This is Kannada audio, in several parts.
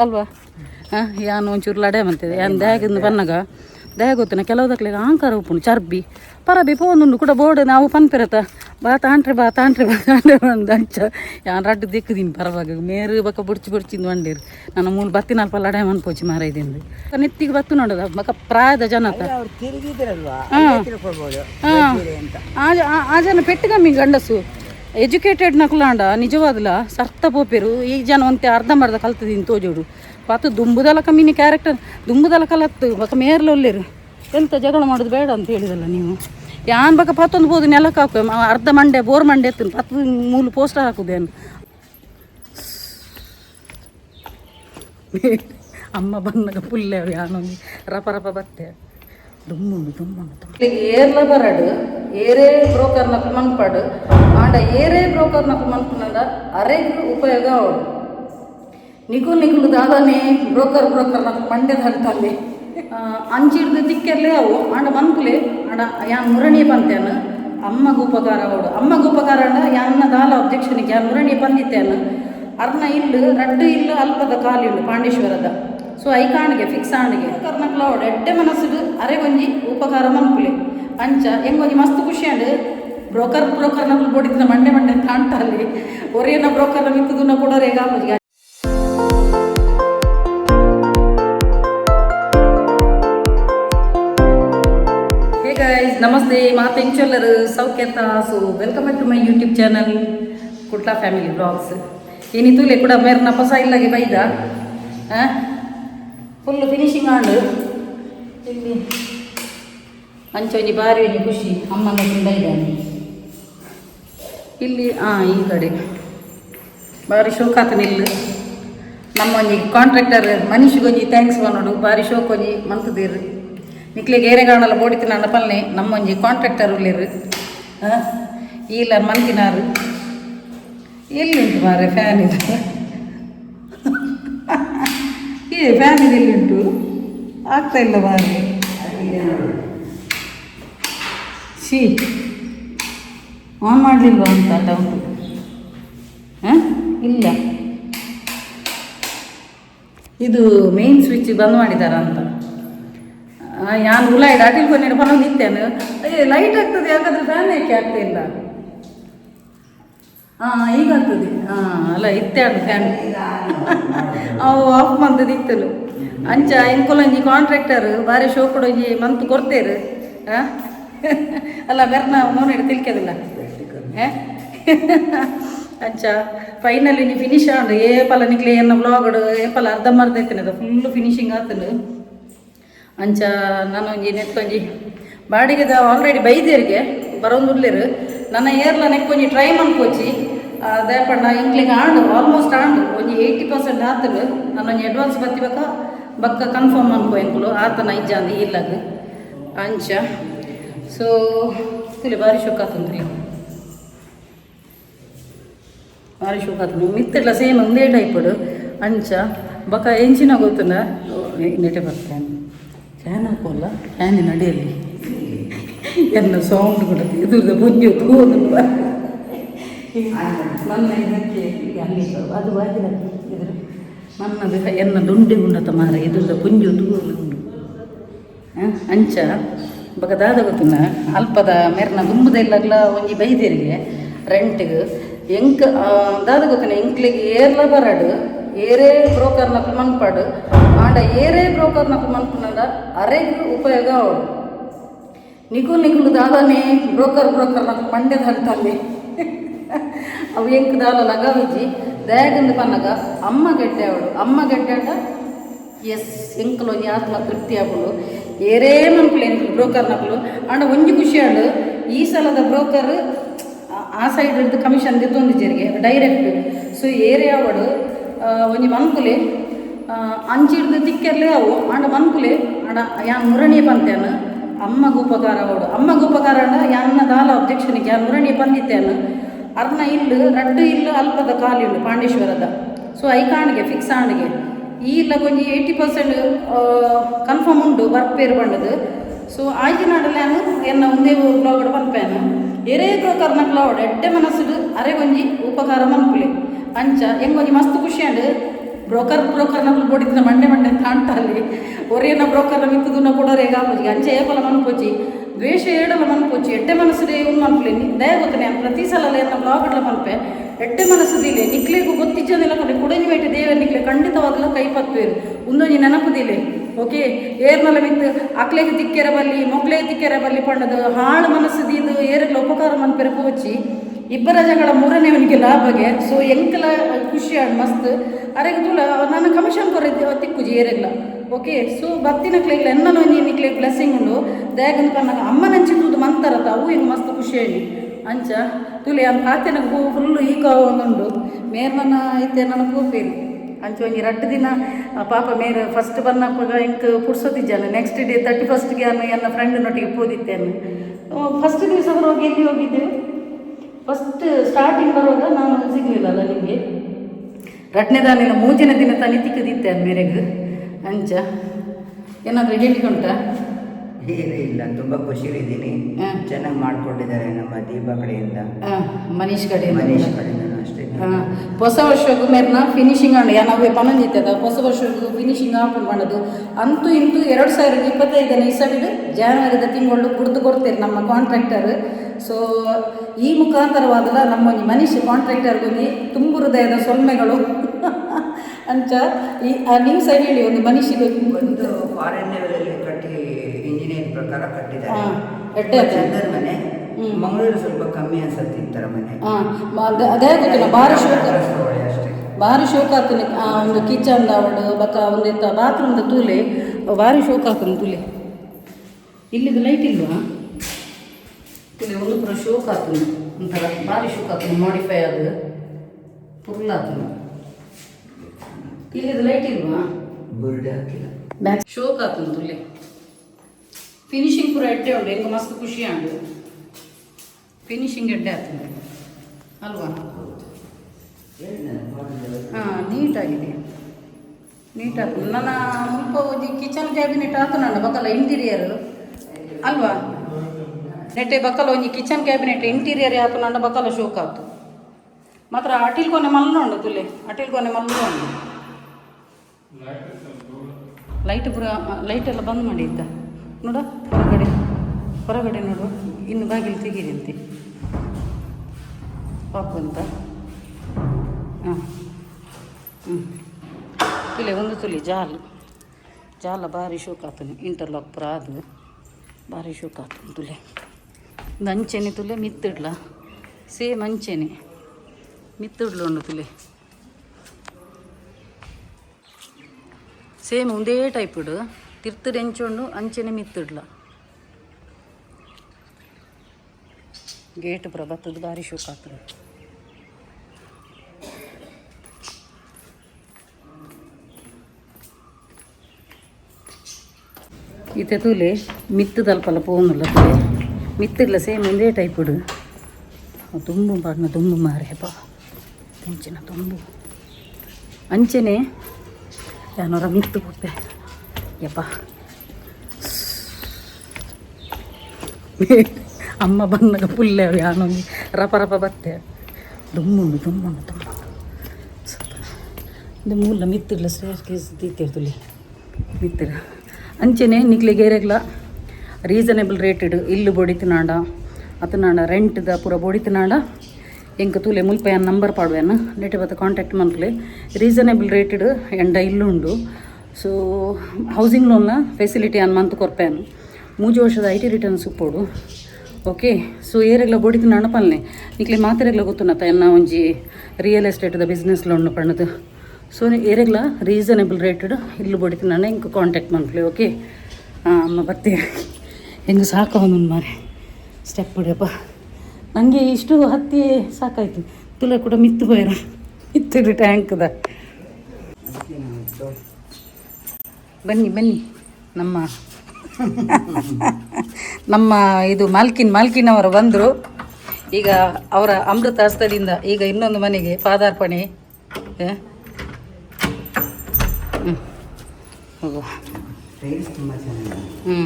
ಅಲ್ವಾ? ಹಾಂ ಯಾನು ಒಂಚೂರು ಲಡೆ ಮಂತಿದೆ ಯಾನ್ ದ್ಯಾಗಿಂದು ಬನ್ನಾಗ ದೇಹ ಗೊತ್ತಿನ ಕೆಲವುದಕ್ಲೆ ಆಂಕಾರ ಉಪ್ಪುಂಡು ಚರ್ಬಿ. ಪರಬಿ ಪೋನು ಕೂಡ ಬೋರ್ಡ್ ನಾವು ಪನ್ಪಿರತ್ತ ಬಾ ತಾಂಟ್ರಿ ಬಾ ತಾಂಟ್ರಿ ಬಾ ತಾಂಡ್ರಿ ಬಾ ಅಂದ ಅಂಚ. ಯಾನ್ ರಡ್ಡು ದಿಕ್ಕದೀನಿ ಪರವಾಗ ಮೇರು ಬಕ್ಕ ಬುಡ್ಚಿ ಬುಡ್ಚಿಂದು ಬಂದಿರು ನನ್ನ ಮೂಲ ಬತ್ತಿನ ಅಲ್ಪ ಲಡೆ ಮನ್ಪೋಚಿ ಮಾರೈದಿಂದ ನೆತ್ತಿಗೆ ಬತ್ತು ನೋಡದ ಬಕ್ಕ ಪ್ರಾಯದ ಜನ ಆ ಜನ ಪೆಟ್ಟು ಕಮ್ಮಿ ಗಂಡಸು. ಎಜುಕೇಟೆಡ್ ನಕುಲಾಂಡ ನಿಜವಾದಲ? ಸರ್ತ ಪೋಪೆರು. ಈ ಜನ ಒಂತೆ ಅರ್ಧಂಬರ್ಧ ಕಲ್ತದಿನ ತೋಜೋಡು. ಪಾತು ದುಂಬುದಲ ಕಮ್ಮಿನಿ ಕ್ಯಾರೆಕ್ಟರ್ ದುಂಬುದಲ ಕಲತ್ತು, ಬಕ ಮೇರ್ಲ ಒಲ್ಲೆರು. ಎಂತ ಜಗಳ ಮಾಡೋದು ಬೇಡ ಅಂತ ಹೇಳಿದಲ್ಲ ನೀವು. ಯಾನ್ ಬಕ ಪತ್ತೊಂದು ಬೋದು ನೆಲಕ್ಕೆ ಹಾಕು ಅರ್ಧ ಮಂಡೆ ಬೋರ್ ಮಂಡೆ ಎತ್ತು ಪತ್ತು ಮೂಲು ಪೋಸ್ಟರ್ ಹಾಕುದೇನು ಅಮ್ಮ ಬಂದಾಗ ಪುಲ್ಲೆ ಯಾನೊಂದು ರಪ ರಪ ಬತ್ತೆ. ಏರ್ಲ ಬರಡು, ಏರೇ ಬ್ರೋಕರ್ ನಕ್ಕು ಮನ್ಪಡು ಆಂಡ ಏರೇ ಬ್ರೋಕರ್ ನಕ್ಕು ಮನ್ಪುನಂದ ಅರೆಗ್ ಉಪಯೋಗ ಅವಡು ನಿಗುಲ್ ನಿಗುಲು ದಾದಾನೆ ಬ್ರೋಕರ್ ಬ್ರೋಕರ್ ನಕ್ಕು ಮಂಡ್ಯದ ಹಂತಲ್ಲಿ ಅಂಚಿಡ್ದು ದಿಕ್ಕೆರ್ಲೆ ಅವು, ಆಂಡ ಮನ್ಪುಲೆ ಆಂಡ ಯಾನ್ ಮುರಣಿ ಪಂತೇನ ಅಮ್ಮಗ ಉಪಕಾರ ಅವಳು. ಅಮ್ಮಗ ಉಪಕಾರ ಅಂಡ ಯಾನ್ನ ದಾಲ ಅಬ್ಜೆಕ್ಷನ್ಗೆ ಯಾನ್ ಮುರಣಿ ಪಂದಿತ್ತೇನು ಅರ್ನ ಇಲ್ಲು, ರಡ್ಡು ಇಲ್ಲು ಅಲ್ಪದ ಕಾಲಿಂಡು ಪಾಂಡೇಶ್ವರದ. ಸೊ ಐಕಾಣಿಗೆ ಫಿಕ್ಸ್ ಆಣಿಗೆ ಕರ್ನಕ್ಲವಡು ಎಡ್ಡೆ ಮನಸ್ಸುಡು ಒಂಜಿ ಉಪಕಾರ ಮನ್ಪುಲೆ ಅಂಚ ಎಂಗೊಂಜಿ ಮಸ್ತ್ ಖುಷಿ ಅಂಡ್ ಬ್ರೋಕರ್ ಬ್ರೋಕರ್ ನಕ್ಲು ಬೋಡಿದ ಮಂಡೆ ಮಂಡೆ ತಾಂಟ ಅಲ್ಲಿ ಒರೇನ ಬ್ರೋಕರ್ ಮಿಕ್ಕುದುನ ಕೂಡ ಗಾಪುಜಿಗೆ ಹೇ ಗೈಸ್ ನಮಸ್ತೆ ಮಾತೆಂಚೊಲ್ಲರು ಸೌಖ್ಯತ so welcome back to my YouTube channel Kutla family blogs ಏನಿತ್ತು ಇಲ್ಲೇ ಕೂಡ ಮೇರ್ನ ಪಸ ಇಲ್ಲಾಗೆ ಬೈದ ಫುಲ್ ಫಿನಿಶಿಂಗ್ ಆಂಡು ಇಲ್ಲಿ ಅಂಚೊಂಜಿ ಬಾರಿ ಒಂಜಿ ಖುಷಿ ಅಮ್ಮನ ಬೈದಾನೆ ಇಲ್ಲಿ ಹಾಂ ಈ ಕಡೆ ಬಾರಿ ಶೋಕ್ ಆತನಿಲ್ಲ ನಮ್ಮ ಒಂಜಿ ಕಾಂಟ್ರಾಕ್ಟರ್ ಮನುಷ್ಯಗೊಂಜಿ ಥ್ಯಾಂಕ್ಸ್ ಬನ್ನೋಡು ಬಾರಿ ಶೋಕ್ ಒಂಜಿ ಮಂತದೀರು ನಿಕ್ಲಿಗೆ ಏರೆಗಾಣಲ್ಲ ಬೋಡಿತಿನ ಪಲ್ಲೆ ನಮ್ಮ ಒಂಜಿ ಕಾಂಟ್ರಾಕ್ಟರ್ ಹಾಂ ಇಲ್ಲ ಮಂತಿನಾರು ಎಲ್ಲಿ ಉಂಟು ಫ್ಯಾನ್ ಇದು ಇದು ಉಂಟು. ಆಗ್ತಾ ಇಲ್ಲ ಬಾರಿ ಸಿ ಆನ್ ಮಾಡಲಿಲ್ವಾ ಅಂತ ಡೌಟು ಹಾಂ? ಇಲ್ಲ. ಇದು ಮೇನ್ ಸ್ವಿಚ್ ಬಂದ್ ಮಾಡಿದಾರ ಅಂತ. ಯಾನ್ ಉಲಾಯ್ಡ್ ಅಟಿಲ್ ಕೊನೆ ಪನ ನಿಂತೇನೆ. ಅಯ್ಯ ಲೈಟ್ ಆಗ್ತದೆ ಯಾಕಂದ್ರೆ ಫ್ಯಾನ್ ಯಾಕೆ ಆಗ್ತಾ ಇಲ್ಲ? ಹಾಂ ಈಗ ಆಗ್ತದೆ ಹಾಂ ಅಲ್ಲ, ಇತ್ತೆ ಅದು ಫ್ಯಾನ್ ಅವು ಆಫ್ ಮಂತದ ಇತ್ತಲು ಅಂಚ ಇಂಕೊಲೊಂಜಿ ಕಾಂಟ್ರಾಕ್ಟರ್ ಬಾರಿ ಶೋ ಕೊಡೊಂಜಿ ಮಂತ್ ಕೊಡ್ತೇರು. ಹಾಂ ಅಲ್ಲ, ಬೆರ್ನ ಮೌನ ತಿಳ್ಕೋದಿಲ್ಲ ಏ ಅಂಚ ಫೈನಲಿ ನೀ ಫಿನಿಶ್ ಆಂಡು ಏಪಲ ನಿಕ್ಲೆ ಎನ್ನ ಬ್ಲಾಗಡ್ ಏಪಲ ಅರ್ಧಂಬರ್ಧ ಅದು ಫುಲ್ ಫಿನಿಶಿಂಗ್ ಆತನು ಅಂಚ, ನಾನು ಒಂಜಿ ನೆತ್ತೊಂಜಿ ಬಾಡಿಗೆದ ಆಲ್ರೆಡಿ ಬೈದೇರಿಗೆ ಬರೋಂದುರ್ಲೇರು ನನ್ನ ಏರ್ಲ ನೆಕ್ಕೊಂಜಿ ಟ್ರೈ ಮಾಡ್ಕೋಚಿ. ದಯಪಂಡ ಇಂಕ್ಲಿಗೆ ಆಂಡು ಆಲ್ಮೋಸ್ಟ್ ಆಂಡು, ಒಂಜಿ ಏಯ್ಟಿ ಪರ್ಸೆಂಟ್ ಆತಲು. ನಾನು ಒಂಜಿ ಅಡ್ವಾನ್ಸ್ ಬತ್ತಿಬೇಕ ಬಕ್ಕ ಕನ್ಫರ್ಮ್ ಅನ್ಕೋ ಎಂಕುಲು ಆತನ ಅಂದ ಇಲ್ಲಗ. ಅಂಚ. ಸೊ ತಿಳಿ ಭಾರಿ ಶೋಕ್ ಆತಂತ್ರಿ. ಭಾರಿ ಶೋಕ್ ಸೇಮ್ ಒಂದೇ ಟೈಪಡು ಅಂಚ. ಬಕ್ಕ ಎಂಚಿನ ಗೊತ್ತುನ ನೆಟೆ ಬರ್ತಾನೆ. ಫ್ಯಾನ್ ಹಾಕೋಲ್ಲ. ಫ್ಯಾನಿನ ಅಡಿಯಲ್ಲಿ. ಎನ್ನ ಸೌಂಡ್ ಕೂಡ ಎದುರದ ಮುಂಜು ತೂದು ನನ್ನ ಇದಕ್ಕೆ ಅಲ್ಲಿ ಅದು ಬಾಗಿಲ ಎದುರು ನನ್ನದು ಎನ್ನ ದುಂಡೆ ಗುಂಡತ ಮಾರ ಎದುರದ ಪುಂಜು ತೂದು ಉಂಡು ಅಂಚ. ಬಕ ದಾದ ಗೊತ್ತುನ ಅಲ್ಪದ ಮೆರ್ನ ದುಂಬುದೆಲ್ಲ ಒಂಜಿ ಬೈದೇರಿಗೆ ರೆಂಟ್ಗೆ. ಎಂಕ್ ದಾದ ಗೊತ್ತುನ ಎಂಕ್ಲಿಗೆ ಏರ್ಲ ಬರಡು ಏರೇ ಬ್ರೋಕರ್ ನಕ್ಲು ಮನ್ಪಡು ಆಂಡ ಏರೇ ಬ್ರೋಕರ್ ನಕ್ಲು ಮನ್ಪುನಂದ ಅರೆಗ್ ಉಪಯೋಗ ಅವಡು ನಿಗುಲ್ ನಿಗುಲು ದಾದಾನೆ ಬ್ರೋಕರ್ ಬ್ರೋಕರ್ ನಕ್ಲು ಮಂಡ್ಯದ ಹಂತಲ್ಲಿ ಅವು ಎಂಕ್ ದಾಲ ಲಗಾವಿಜಿ ದಯಾಗಂದು ಪನ್ನಗ ಅಮ್ಮ ಗೆಡ್ಡೆ ಅವಳು ಅಮ್ಮ ಗೆಡ್ಡೆ ಅಂಡ ಎಸ್ ಎಂಕಲೊಂಜಿ ಆತ್ಮ ತೃಪ್ತಿ ಆಪುಂಡು ಏರೇ ಮನ್ಪುಲೆ ಎಂಕಲು ಬ್ರೋಕರ್ ನಕಲು ಆಂಡ ಒಂಜಿ ಖುಷಿ ಆಂಡು ಈ ಸಲದ ಬ್ರೋಕರ್ ಆ ಸೈಡ್ ಹಿಡಿದು ಕಮಿಷನ್ ದಿದ್ದೊಂದು ಜರಿಗೆ ಡೈರೆಕ್ಟ್ ಸೊ ಏರೇ ಅವಡು ಆ, ಒಂಜಿ ಮನ್ಪುಲೆ ಅಂಚಿಡ್ದು ತಿಕ್ಕೆರ್ಲೆ ಅವು ಆಂಡ ಮನ್ಪುಲೆ ಆಂಡ ಯಾನ್ ಮುರಣಿ ಪಂತೇನು ಅಮ್ಮಗ ಉಪಕಾರ ಅವಡು ಅಮ್ಮಗ ಉಪಕಾರ ಅಂಡ ಯಾನ್ನ ದಾಲ ಅಬ್ಜೆಕ್ಷನ್ಗೆ ಯಾನ್ ಮುರಣಿ ಪಂದಿತ್ತೇನು ಅರ್ನ ಇಲ್ಲು, ರಡ್ಡು ಇಲ್ಲು, ಅಲ್ಪದ ಕಾಲಿಂಡು ಪಾಂಡೇಶ್ವರದ. So ಐಕಾಣಿಗೆ fix ಆಣಿಗೆ. ಈ ಇಲ್ಲ ಕೊಂಚ ಏಯ್ಟಿ ಪರ್ಸೆಂಟ್ ಕನ್ಫರ್ಮ್ ಉಂಡು ವರ್ಕ್ ಪೇರ್ ಬಂಡದು ಸೊ ಆಯ್ತಿನಾಡಲ್ಲಾನು ಎನ್ನ ಒಂದೇ ಬ್ಲಾಗಡ್ ಪನ್ಪೇನು ಎರೇ ಬ್ರೋಕರ್ ನಕ್ಲವಡ್ ಎಡ್ಡೆ ಮನಸ್ಸುಡು ಅರೆ ಒಂಜಿ ಉಪಕಾರ ಮನ್ಪುಲೆ. ಅಂಚ ಎಂಗೊಂಜಿ ಮಸ್ತ್ ಖುಷಿ ಅಂಡು ಬ್ರೋಕರ್ ಬ್ರೋಕರ್ ಬ್ರೋಕರ್ನ ಬೋಡಿದ ಮಂಡೆ ಮಂಡೆ ಕಾಣ್ತಾ ಅಲ್ಲಿ. ಒರೇನ ಬ್ರೋಕರ್ನ ಮಿತ್ತುದುನ ಕೊಡೋರೆ ಗಾಪೋಜಿ ಅಂಚೆ ಏಪಲ ಮನ್ಪೋಚಿ ದ್ವೇಷ ಏಡಲ ಮನ್ಪೋಚಿ ಎಟ್ಟೆ ಮನಸ್ಸುದೇ ಇವ್ನು ಮನ್ಪುಲೆ. ದಯ ಗೊತ್ತನೆ ಪ್ರತಿ ಸಲ ನನ್ನ ಬ್ಲಾಗ್ಗಳ ಮನ್ಪೆ. ಎಟ್ಟೆ ಮನಸ್ಸುದಿಲೆ ನಿಕ್ಲೆಗೂ ಗೊತ್ತಿಜ್ಜದಿಲ್ಲ ಕಡೆ ಕುಡಂಜಿ ಬೇಟೆ ದೇವರ ನಿಕ್ಲೆ, ಖಂಡಿತವಾಗಲ ಕೈ ಪತ್ತುವೇರು ನೆನಪು ದಿಲೆ. ಓಕೆ, ಏರ್ನಲ ಮಿತ್ತು ಅಕ್ಲೆಗೆ ತಿಕ್ಕೆರ ಬಲ್ಲಿ, ಮೊಕ್ಲೆಗೆ ತಿಕ್ಕೆರ ಬಲ್ಲಿ ಪಂಡದು ಹಾಳು ಮನಸ್ಸುದಿದ್ದು ಏರೆಗ್ಲ ಉಪಕಾರ ಮನ್ಪೆರ ಪೋಚಿ ಇಬ್ಬರ ಜಗಳ ಮೂರನೇವನಿಗೆ ಲಾಭಗೆ. ಸೊ ಎಂಕಲ ಖುಷಿ ಆಡ್ ಮಸ್ತ್. ಅರೆಗೆ ತೂಲ, ನನ್ನ ಕಮಿಷನ್ ಕೊರೆದಿ ತಿಕ್ಕುಜಿ ಏರೆಗ್ಲ ಓಕೆ ಸೊ ಭಕ್ತಿನ ಕ್ಲೇಗ್ಲ ಎನ್ನಲ ಒಂಜಿ ನಿಕ್ಲೆ ಬ್ಲೆಸ್ಸಿಂಗ್ ಉಂಡು. ದಯಗಂದು ಅಮ್ಮನ ಅಮ್ಮನಂಚಿದ್ದು ಮಂತರತ, ಅವು ಹೆಂಗೆ ಮಸ್ತ್ ಖುಷಿ ಹೇಳಿ ಅಂಚ, ತುಲಿ, ಅನ್ ಹೂ ಫುಲ್ಲು ಈಗ ಒಂದುಂಡು. ಮೇರ್ನನ ಐತೆ ನನಗೆ ಕೂಪೇರಿ ಅಂಚ, ಒಂಜಿ ರಡ್ಡು ದಿನ ಪಾಪ ಮೇರ್ ಫಸ್ಟ್ ಬನ್ನಪ್ಪಗ ಇಂಕ್ ಪುಡ್ಸೋತಿದ್ದಾನೆ ನೆಕ್ಸ್ಟ್ ಡೇ ತರ್ಟಿ ಫಸ್ಟ್ಗೆ ಅನ್ನ ನನ್ನ ಫ್ರೆಂಡ್ನೊಟ್ಟಿಗೆ ಹೋದಿದ್ದೇನೆ ಫಸ್ಟ್ ದಿವಸ ಹೋಗಿ ಎಲ್ಲಿ ಹೋಗಿದ್ದೆವು ಫಸ್ಟ್ ಸ್ಟಾರ್ಟಿಂಗ್ ಬರುವಾಗ ನಾನು ಸಿಗಲಿಲ್ಲಲ್ಲ ನಿಮಗೆ? ರಟ್ನೆದಾನಿನ ಮೂಜಿನ ದಿನ ತನಿ ತಿಕ್ಕದಿತ್ತೆ ಮೇರೆಗೆ. ಅಂಚ ಏನಾದರೂ ಹೇಳಿಕೊಂಡ ಏನು ಇಲ್ಲ ತುಂಬ ಖುಷಿಲಿದ್ದೀನಿ ಹಾ. ಚೆನ್ನಾಗಿ ಮಾಡ್ಕೊಂಡಿದ್ದಾರೆ ನಮ್ಮ ದೀಪ ಕಡೆಯಿಂದ. ಮನೀಶ್ ಕಡೆ ಮನೀಶ್ ಕಡೆಯಿಂದ ಅಷ್ಟೇ ಹೊಸ ವರ್ಷಕ್ಕೂ ಮೇರ್ನ ಫಿನಿಶಿಂಗ್ ಅಂಡ್ ನಾವು ಪನಂದಿತ್ತೆ ಹೊಸ ವರ್ಷಕ್ಕೂ ಫಿನಿಶಿಂಗ್ ಆಪನ್ ಮಾಡೋದು. ಅಂತೂ ಇಂತೂ ಎರಡು ಸಾವಿರದ ಇಪ್ಪತ್ತೈದನೇ ಇಸವಿಡು ಜಾನ್ವರಿದ ತಿಂಗಳು ಕುಡಿದು ಕೊಡ್ತೇವೆ ನಮ್ಮ ಕಾಂಟ್ರಾಕ್ಟರ್ ಸೊ ಈ ಮುಖಾಂತರವಾದಲ್ಲ ನಮ್ಮ ಮನಿಷಿ ಮನುಷ್ಯ ಕಾಂಟ್ರಾಕ್ಟರ್ಗೊಂದು ತುಂಬು ಹೃದಯದ ಸೊಲ್ಮೆಗಳು. ಅಂತ ಈ ಆ ನೀವು ಸಹ ಹೇಳಿ ಒಂದು ಮನುಷ್ಯಗೆ ಒಂದು ಫಾರಿನ್ ಲೆವೆಲಲ್ಲಿ ಕಟ್ಟಿ ಇಂಜಿನಿಯರ್ ಪ್ರಕಾರ ಕಟ್ಟಿದ್ದಾರೆ? ಚಂದನ್ ಮನೆ. ಮಂಗಳೂರು ಸ್ವಲ್ಪ ಕಮ್ಮಿ ಅನ್ಸತ್ತೆ ಈ ಥರ ಮನೆ. ಹಾಂ ಅದೇ ಗೊತ್ತಿಲ್ಲ ಭಾರಿ ಶೋಕ. ಭಾರಿ ಶೋಕ ಆಗ್ತದೆ. ಒಂದು ಕಿಚನ್ ಅವಳು ಬಕ್ಕ ಒಂದು ಬಾತ್ರೂಮ್ ಬಾತ್ರೂಮ್ದ ತೂಲೆ ಭಾರಿ ಶೋಕ ಆಗ್ತದೆ ತೂಲೆ. ಇಲ್ಲಿದು ಲೈಟ್ ಇಲ್ವಾ? ತೂಲೆ ಒಂದು ಪುರ ಶೋಕ್ ಆತು ಒಂಥರ ಭಾರಿ ಶೋಕ್ ಆತು ಮಾಡಿಫೈ ಅದು ಪುರ್ಲಾತು ಇಲ್ಲಿ. ಲೈಟ್ ಇಲ್ವಾ? ಬುರ್ಡೆ ಹಾಕಿಲ್ಲ. ಬ್ಯಾಕ್ ಶೋಕ್ ಆತು ತೂಲೆ ಫಿನಿಶಿಂಗ್ ಪೂರ ಎಡ್ಡೆ ಉಂಡು ಹೆಂಗೆ ಮಸ್ತ್ ಖುಷಿ ಆಂಡು. ಫಿನಿಶಿಂಗ್ ಎಡ್ಡೆ ಆತು ಅಲ್ವಾ? ಹಾಂ ನೀಟಾಗಿದೆ. ನೀಟಾಗಿ ನನ್ನ ಒಂಜಿ ಕಿಚನ್ ಕ್ಯಾಬಿನೆಟ್ ಆತು ನನ್ನ ಬಕಲ ಇಂಟೀರಿಯರ್ ಅಲ್ವಾ? ನೆಟ್ಟೆ ಬಕಲ ಒಂಜಿ ಕಿಚನ್ ಕ್ಯಾಬಿನೆಟ್ ಇಂಟೀರಿಯರ್ ಆತು ನನ್ನ ಬಕಲ ಶೋಕ್ ಆತು ಮಾತ್ರ ಅಟಿಲ್ ಕೊನೆ ಉಂಡು ತುಲೆ, ಅಟಿಲ್ ಕೊನೆ ಮಲ್ನೊಂಡು ಲೈಟ್ ಪುರ ಲೈಟ್ ಎಲ್ಲ ಬಂದ್ ಮಾಡಿ ಇದ್ದ ನೋಡ, ಹೊರಗಡೆ ಹೊರಗಡೆ ನೋಡು, ಇನ್ನು ಬಾಗಿಲು ತೆಗೀರಿಂತೆ. ಪಾಪು ಅಂತ. ಹಾಂ ಹ್ಞೂ ತುಲೆ, ಒಂದು ತುಲಿ ಜಾಲು. ಜಾಲ ಭಾರಿ ಶೋಕ್ ಆತನು ಇಂಟರ್ಲಾಕ್ ಪುರ ಅದು ಭಾರಿ ಶೋಕ್ ಆತನು ತುಲೆ. ಒಂದು ಅಂಚೆನೆ ತುಲೆ ಮಿತ್ತಿಡ್ಲ. ಸೇಮ್ ಅಂಚೆನೆ ಮಿತ್ತಿಡ್ಲು ಉಂಡು ತುಲೆ. ಸೇಮ್ ಒಂದೇ ಟೈಪ್ ಇಡು. ತಿರ್ತು ಎಂಚೊಂಡು ಅಂಚೆನೆ ಮಿತ್ತಿಡ್ಲ. ಗೇಟ್ ಪುರ ಬತ್ತದ ಭಾರಿ ಶೋಕ್ ಆಗ್ತದೆ. ಇತ್ತೆ ತೂಲೆ ಮಿತ್ತದಲ್ಪಲ್ಲ ಪೋನಲ್ಲ ತೂಲೆ. ಮಿತ್ತಿರ್ಲ ಸೇಮ್ ಒಂದೇ ಟೈಪ್ ಇಡು ತುಂಬು ಬಾಗ್ನ ತುಂಬು ಮಾರೆ ಬಾ. ಅಂಚಿನ ತುಂಬು. ಅಂಚೆನೆ ಯಾನೋರ ಮಿತ್ತು ಕೊಟ್ಟೆ. ಯಪ್ಪ. ಅಮ್ಮ ಬಂದಾಗ ಪುಲ್ಲೆ ಯಾನೊಂದು ರಪ ರಪ ಬತ್ತೆ. ದುಮ್ಮುಂಡು ದುಮ್ಮುಂಡು ತುಂಬ ಇದು ಮೂಲ ಮಿತ್ತಿರ್ಲ ಸ್ಟೇರ್ ಕೇಸ್ ತೀರ್ತಿರ್ತುಲಿ ಮಿತ್ತಿರ. ಅಂಚೆನೆ ನಿಕ್ಲೆ ಗೇರೆಗ್ಲ. ರೀಸನೇಬಲ್ ರೇಟೆಡ್ ಇಲ್ಲು ಬೊಡಿತಿನಾಂಡ ಅತನಾಂಡ ರೆಂಟ್ದ ಪೂರ ಬೊಡಿತಿನಾಂಡ ಎಂಕ ತೂಲೆ ಮುಲ್ಪೆ ನಂಬರ್ ಪಾಡುವೆನ ನೆಟ್ಟೆ ಬತ್ತ ಕಾಂಟ್ಯಾಕ್ಟ್ ಮನ್ಪುಲೆ ರೀಸನೇಬಲ್ ರೇಟೆಡ್ ಎಂಡ ಇಲ್ಲುಂಡು ಸೊ ಹೌಸಿಂಗ್ ಲೋನ್ನ ಫೆಸಿಲಿಟಿ ಅನ್ ಮಂತ್ ಕೊರ್ಪೆನು. ಮೂಜು ವರ್ಷದ ಐ ಟಿ ರಿಟರ್ನ್ಸ್ ಉಪ್ಪೋಡು ಓಕೆ ಸೊ ಏರೆಗ್ಲ ಬೊಡಿತು ನಣಪಲ್ನೆ ನಿಕ್ಲೆ ಮಾತೆರೆಗ್ಲ ಗೊತ್ತುನತ್ತ ಎನ್ನ ಒಂಜಿ ರಿಯಲ್ ಎಸ್ಟೇಟ್ದ ಬಿಸ್ನೆಸ್ ಲೋನ್ ಪಣ್ಣದು. ಸೊ ಏರೆಗ್ಲ ರೀಸನೇಬಲ್ ರೇಟೆಡ್ ಇಲ್ಲು ಬೋಡಿತು ನಾನು ಇಂಕ ಕಾಂಟ್ಯಾಕ್ಟ್ ಮನ್ಪ್ಲೆ ಓಕೆ ಅಮ್ಮ ಬರ್ತೀವಿ ಹೆಂಗೆ ಸಾಕು ಅವನೊಂದು ಮಾರೆ ಸ್ಟೆಪ್ ಬಿಡಪ್ಪ ನನಗೆ ಇಷ್ಟು ಹತ್ತಿ ಸಾಕಾಯ್ತು. ತುಲ ಕೂಡ ಮಿತ್ತು ಬೈರ ಮಿತ್ತಿಡು ಟ್ಯಾಂಕ್ದ ಬನ್ನಿ ಬನ್ನಿ. ನಮ್ಮ ನಮ್ಮ ಇದು ಮಾಲ್ಕಿನ್ ಮಾಲ್ಕಿನವರು ಬಂದರು. ಈಗ ಅವರ ಅಮೃತ ಹಸ್ತದಿಂದ ಈಗ ಇನ್ನೊಂದು ಮನೆಗೆ ಪಾದಾರ್ಪಣೆ. ಹ್ಞೂ ಹ್ಞೂ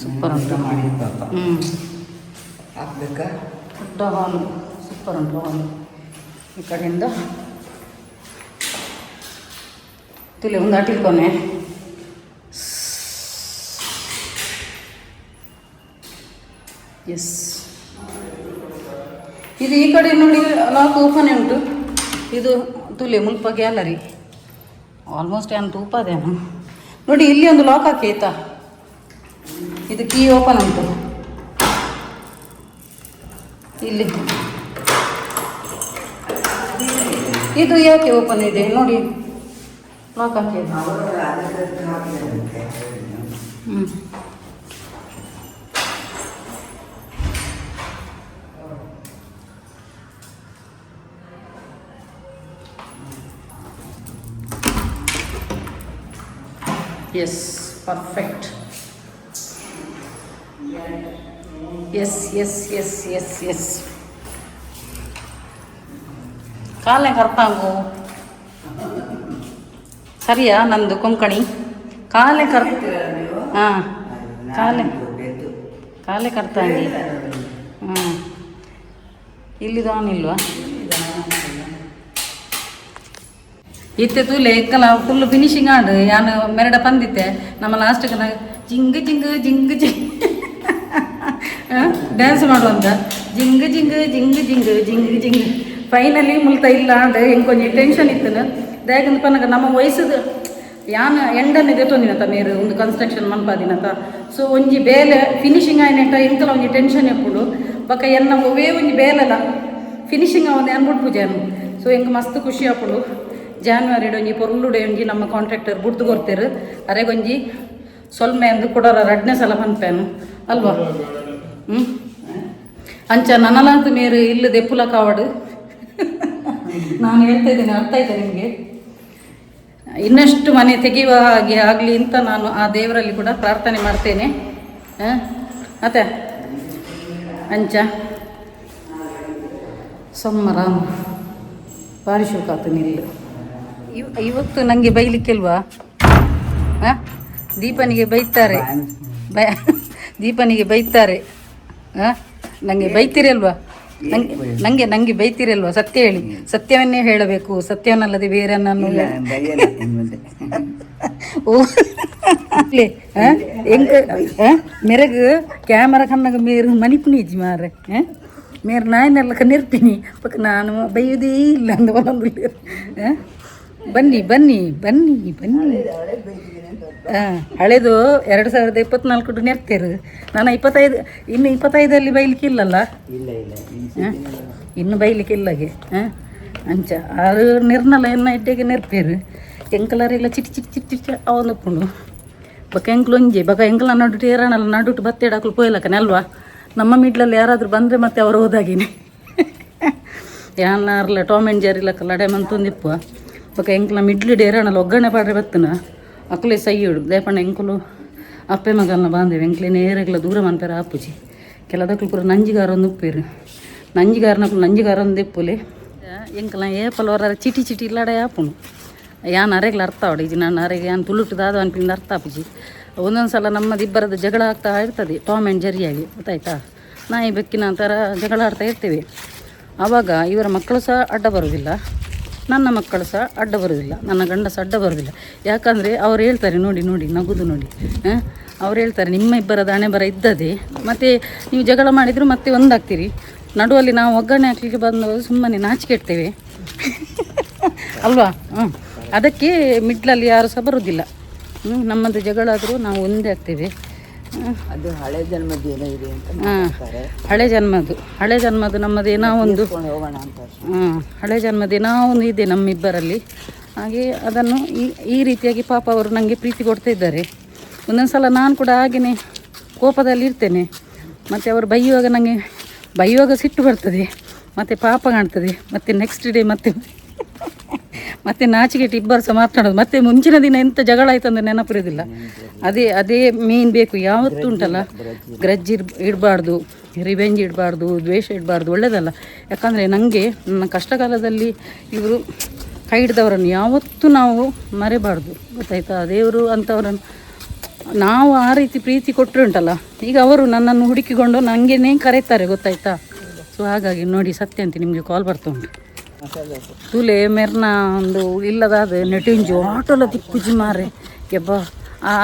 ಸೂಪರ್ ಉಂಟು ಮಾಡಿ. ಹ್ಞೂ ಹಾಕ್ಬೇಕಾ? ದೊಡ್ಡ ಹಾಲು. ಸೂಪರ್ ಉಂಟು ಹಾಲು. ಈ ಕಡೆಯಿಂದ ತುಲೆ ಒಂದು ಅಟಿಲ್ಕೊನೆ ಎಸ್ ಇದು ಈ ಕಡೆ ನೋಡಿ ಲಾಕ್ ಓಪನ್ ಉಂಟು. ಇದು ತುಲೆ ಮುಲ್ಪ ಗ್ಯಾಲರಿ. ಆಲ್ಮೋಸ್ಟ್ ಏನು ತೂಪದೇನು ನೋಡಿ ಇಲ್ಲಿ ಒಂದು ಲಾಕ್ ಹಾಕಿ ಆಯ್ತಾ? ಇದು ಕೀ ಓಪನ್ ಉಂಟು. ಇಲ್ಲಿ. ಇದು ಯಾಕೆ ಓಪನ್ ಇದೆ? ನೋಡಿ. ಲಾಕ್ ಹಾಕಿ. ಅವರು ಅದಕ್ಕೆ ಹಾಕಿದಂತೆ ಹ್ಞೂ yes perfect yes yes yes yes yes ಕಾಲೇ ಕರ್ತಾಂಗು ಸರಿಯಾ ನಂದು ಕೊಂಕಣಿ? ಕಾಲೆ ಕರ್ ಹಾಂ. ಕಾಲೆ ಕಾಲೇ ಕರ್ತಾಂಗಿ. ಹ್ಞೂ ಇಲ್ಲಿದು ಆನಿಲ್ವಾ ಇತ್ತೆ ತೂಲೆ ಎಕ್ಕಲ ಫುಲ್ ಫಿನಿಶಿಂಗ್ ಆಡು. ಯಾನು ಮೆರಡ ಪಂದಿತ್ತೆ. ನಮ್ಮ ಲಾಸ್ಟ್ಗೆ ಜಿಂಗ್ ಜಿಂಗ್ ಜಿಂಗ್ ಜಿಂಗ್. ಡ್ಯಾನ್ಸ್ ಮಾಡುವಂತ ಜಿಂಗ್ ಜಿಂಗ್ ಜಿಂಗ್ ಜಿಂಗ್ ಜಿಂಗ್ ಜಿಂಗ್. ಫೈನಲಿ ಮುಲ್ತ ಇಲ್ಲ ಅಂದ್ರೆ ಹೆಂಗೆ ಕೊಂಚ ಟೆನ್ಷನ್ ಇತ್ತು ದಾಯಕಂದ ಪನ್ನಗ ನಮ್ಮ ವಯಸ್ಸದು ಯಾನ ಎಂಡನ್ನು ದೆತ್ತೊಂದಿನತ ನೀರು ಒಂದು ಕನ್ಸ್ಟ್ರಕ್ಷನ್ ಮನ್ಪಾದಿನತ ಸೊ ಒಂಜಿ ಬೇಲೆ ಫಿನಿಶಿಂಗ್ ಆಯ್ನೆಟ್ಟ ಎಂಕಲ ಒಂಜಿ ಟೆನ್ಷನ್ ಎಪ್ಪುಡು ಬಕ ಎನ್ನ ಒವೇ ಒಂಜಿ ಬೇಲದ ಫಿನಿಶಿಂಗ್ ಅವನ ಅನ್ಬಿಟ್ಟು ಪೂಜೆನು ಸೊ ಹೆಂಗೆ ಮಸ್ತ್ ಖುಷಿ ಆಪುಡು. ಜಾನ್ವರಿ ಒಂಜಿ ಪೊರ್ಲುಡೆ ಒಂಜಿ ನಮ್ಮ ಕಾಂಟ್ರಾಕ್ಟರ್ ಬುಡ್ದು ಕೊರ್ತೇರು ಅರೆಗೊಂಜಿ ಸೊಲ್ಮೆ ಅಂದು ಕೊಡೋರ ರಡ್ನೆ ಸಲ ಬಂದ್ಪೇನು ಅಲ್ವಾ? ಅಂಚ ನನ್ನಲಂತೂ ಮೇರು ಇಲ್ಲದೆ ದೆಪ್ಪುಲ ಕಾವಡು. ನಾನು ಹೇಳ್ತಾ ಇದ್ದೇನೆ, ಅರ್ಥ ಆಯ್ತಾ ನಿಮಗೆ? ಇನ್ನಷ್ಟು ಮನೆ ತೆಗೆಯುವ ಹಾಗೆ ಆಗಲಿ ಅಂತ ನಾನು ಆ ದೇವರಲ್ಲಿ ಕೂಡ ಪ್ರಾರ್ಥನೆ ಮಾಡ್ತೇನೆ. ಮತ್ತೆ? ಅಂಚ. ಸೋಮರಾಮ್ ಭಾರಿ ಶೋಕ ಆತು ನಿಲ್ಲು. ಇವ್ ಇವತ್ತು ನನಗೆ ಬೈಲಿಕ್ಕಿಲ್ವಾ? ಹಾಂ? ದೀಪನಿಗೆ ಬೈತಾರೆ. ಬ ದೀಪನಿಗೆ ಬೈತಾರೆ. ಹಾಂ? ನನಗೆ ಬೈತಿರಲ್ವಾ? ನಂಗೆ ನನಗೆ ನನಗೆ ಬೈತಿರಲ್ವಾ? ಸತ್ಯ ಹೇಳಿ. ಸತ್ಯವನ್ನೇ ಹೇಳಬೇಕು. ಸತ್ಯವನ್ನಲ್ಲದೆ ಬೇರೆ ನಾನು ಓ? ಮೆರಗು ಕ್ಯಾಮರಾ ಕಣ್ಣಾಗ ಮೇರು ಮಣಿಪುಣಿಜಿ ಮಾರೆ ಆ? ಮೇರು ನಾಯಿನೆಲ್ಲ ಕಣ್ಣಿರ್ತೀನಿ. ಪಕ್ಕ ನಾನು ಬೈಯೋದೇ ಇಲ್ಲ ಬನ್ನಿ ಬನ್ನಿ ಆ? ಹಳೆದು ಎರಡು ಸಾವಿರದ ಇಪ್ಪತ್ನಾಲ್ಕು ನೆರ್ತೇರು ನಾನು ಇಪ್ಪತ್ತೈದು ಇನ್ನು ಇಪ್ಪತ್ತೈದಲ್ಲಿ ಬೈಲಿಕ್ಕೆ ಇಲ್ಲಲ್ಲ? ಇಲ್ಲ ಇಲ್ಲ ಇನ್ನು ಬೈಲಿಕ್ಕೆ ಇಲ್ಲಗೆ ಹಾಂ ಅಂಚ ಅದು ನಿರ್ನಲ ಎನ್ನ ಇಡ್ಡೆಗೆ ನೆರ್ಪೇರು ಎಂಕಲರೆಲ್ಲ ಚಿಟಿ ಚಿಟಿ ಚಿಟಿ ಚಿಟಿ ಅವನು ಉಪ್ಪುಂಡು. ಬಕ ಎಂಕ್ಲು ಒಂಜಿ ಬಕ ಎಂಕಲ ನಡುಟು ಏರಣಲ್ಲ ನಡುಟ್ಟು ಬತ್ತೆ ಹಾಕಲು ಪೋಯ್ಲಕ್ಕನೆ ಅಲ್ವಾ? ನಮ್ಮ ಮಿಡ್ಲಲ್ಲಿ ಯಾರಾದರೂ ಬಂದರೆ ಮತ್ತೆ ಅವರು ಹೋದಾಗಿನೇ. ಯಾನಾರ್ಲ ಟಾಮ್ ಆ್ಯಂಡ್ ಜೆರಿ ಲಕ್ಕ ಲಡೆ ಮಂತೊಂದಿಪ್ಪು ಬಕ ಎಂಕ್ಲ ಮಿಡ್ಲು ಡೇರಣಲ್ಲ ಒಗ್ಗರಣೆ ಪಾಡ್ರೆ ಬತ್ತನ. ಅಕ್ಲೆ ಸೈಯ್ಯುಡು ದೇಪಣ್ಣ ಎಂಕುಲು, ಅಪ್ಪೆ ಮಗಲ್ನ ಬಾಂಧೆ ಎಂಕ್ಲೆ ನೇರಗ್ಲ ದೂರ ಮಂತಾರೆ ಆಪುಜಿ. ಕೆಲದಕ್ಕಲು ಪೂರ ನಂಜಿಗಾರ ಒಂದು ಉಪ್ಪೇರು. ನಂಜಿಗಾರನಕ್ಲು ನಂಜಿಗಾರ ಒಂದು ಇಪ್ಪುಲೆ ಎಂಕಲ ಏಪಲ್ ವರ ಚಿಟಿ ಚಿಟಿ ಇಲ್ಲಾಡ ಆಪುನು ಯಾನ್ ಅರೆಗ್ಲ ಅರ್ಥ ಅವಡಿಜಿ ನಾನು ಅರೆಗೆ ಯಾನ್ ತುಳುಟುದಾದ ಅನ್ಪಿಂದ ಅರ್ಥ ಆಪುಜಿ. ಒಂದೊಂದು ಸಲ ನಮ್ಮದು ಜಗಳ ಆಗ್ತಾ ಇರ್ತದೆ. ಟಾಮ್ ಆ್ಯಂಡ್ ಜರಿಯಾಗಿ ಗೊತ್ತಾಯ್ತಾ? ನಾಯಿ ಬೆಕ್ಕಿನ ಥರ ಜಗಳ ಆಡ್ತಾ ಇರ್ತೇವೆ. ಆವಾಗ ಇವರ ಮಕ್ಕಳು ಸಹ ಅಡ್ಡ ಬರೋದಿಲ್ಲ. ನನ್ನ ಮಕ್ಕಳು ಸಹ ಅಡ್ಡ ಬರೋದಿಲ್ಲ ನನ್ನ ಗಂಡ ಸಹ ಅಡ್ಡ ಬರೋದಿಲ್ಲ ಯಾಕಂದರೆ ಅವ್ರು ಹೇಳ್ತಾರೆ, ನೋಡಿ ನೋಡಿ, ನಗುದು ನೋಡಿ. ಅವ್ರು ಹೇಳ್ತಾರೆ, ನಿಮ್ಮ ಇಬ್ಬರದ ಹಣೆ ಬರ ಇದ್ದದೆ ಮತ್ತು ನೀವು ಜಗಳ ಮಾಡಿದರೂ ಮತ್ತೆ ಒಂದಾಗ್ತೀರಿ. ನಡುವಲ್ಲಿ ನಾವು ಒಗ್ಗರಣೆ ಹಾಕ್ಲಿಕ್ಕೆ ಬಂದವರು ಸುಮ್ಮನೆ ನಾಚಿಕೆಡ್ತೇವೆ ಅಲ್ವಾ? ಹ್ಞೂ ಅದಕ್ಕೆ ಮಿಡ್ಲಲ್ಲಿ ಯಾರು ಸಹ ಬರೋದಿಲ್ಲ ಹ್ಞೂ ನಮ್ಮದು ಜಗಳ ಆದರೂ ನಾವು ಒಂದೇ ಆಗ್ತೇವೆ. ಅದು ಹಳೆ ಜನ್ಮದ ಏನೋ ಇದೆ ಅಂತ ಹಾಂ. ಮಾತಾಡ್ತಾರೆ. ಹಳೆ ಜನ್ಮದ್ದು. ಹಳೆ ಜನ್ಮದ್ದು ನಮ್ಮದು ಏನೋ ಒಂದು ಹೋಗೋಣ ಅಂತ ಹಾಂ ಹಳೆ ಜನ್ಮದ ಏನೋ ಒಂದು ಇದೆ ನಮ್ಮಿಬ್ಬರಲ್ಲಿ. ಹಾಗೆ ಅದನ್ನು ಈ ಈ ರೀತಿಯಾಗಿ ಪಾಪ ಅವರು ನನಗೆ ಪ್ರೀತಿ ಕೊಡ್ತಾ ಇದ್ದಾರೆ. ಒಂದೊಂದು ಸಲ ನಾನು ಕೂಡ ಹಾಗೆಯೇ ಕೋಪದಲ್ಲಿ ಇರ್ತೇನೆ. ಮತ್ತು ಅವರು ಬೈಯುವಾಗ ನನಗೆ ಬೈಯುವಾಗ ಸಿಟ್ಟು ಬರ್ತದೆ. ಮತ್ತು ಪಾಪ ಕಾಣ್ತದೆ. ಮತ್ತು ನೆಕ್ಸ್ಟ್ ಡೇ ಮತ್ತೆ ಮತ್ತೆ ನಾಚಿಕೆಟ್ಟು ಇಬ್ಬರು ಸಹ ಮಾತನಾಡೋದು. ಮತ್ತೆ ಮುಂಚಿನ ದಿನ ಎಂತ ಜಗಳ ಆಯ್ತು ಅಂದ್ರೆ ನೆನಪಿರೋದಿಲ್ಲ. ಅದೇ ಅದೇ ಮೇನ್ ಬೇಕು. ಯಾವತ್ತೂ ಉಂಟಲ್ಲ. ಗ್ರಜ್ ಇರ್ ಇಡಬಾರ್ದು ರಿವೆಂಜ್ ಇಡಬಾರ್ದು ದ್ವೇಷ ಇಡಬಾರ್ದು ಒಳ್ಳೆಯದಲ್ಲ ಯಾಕಂದರೆ ನನಗೆ ನನ್ನ ಕಷ್ಟಕಾಲದಲ್ಲಿ ಇವರು ಕೈ ಹಿಡ್ದವರನ್ನು ಯಾವತ್ತೂ ನಾವು ಮರೆಯಬಾರ್ದು ಗೊತ್ತಾಯ್ತಾ? ದೇವರು ಅಂಥವ್ರನ್ನು ನಾವು ಆ ರೀತಿ ಪ್ರೀತಿ ಕೊಟ್ಟರೆ ಉಂಟಲ್ಲ. ಈಗ ಅವರು ನನ್ನನ್ನು ಹುಡುಕಿಕೊಂಡು ನನಗೇನೇ ಕರೀತಾರೆ ಗೊತ್ತಾಯ್ತಾ? ಸೊ ಹಾಗಾಗಿ ನೋಡಿ ಸತ್ಯ ಅಂತ ನಿಮಗೆ ಕಾಲ್ ಬರ್ತಾ ಉಂಟು. ತುಲೆ ಮೆರ್ನ ಒಂದು ಇಲ್ಲದಾದ ನೆಟಿಂಜು ಆಟೋಲ ತಿಕ್ಕುಜಿ ಮಾರೆ ಕೆಬ್ಬ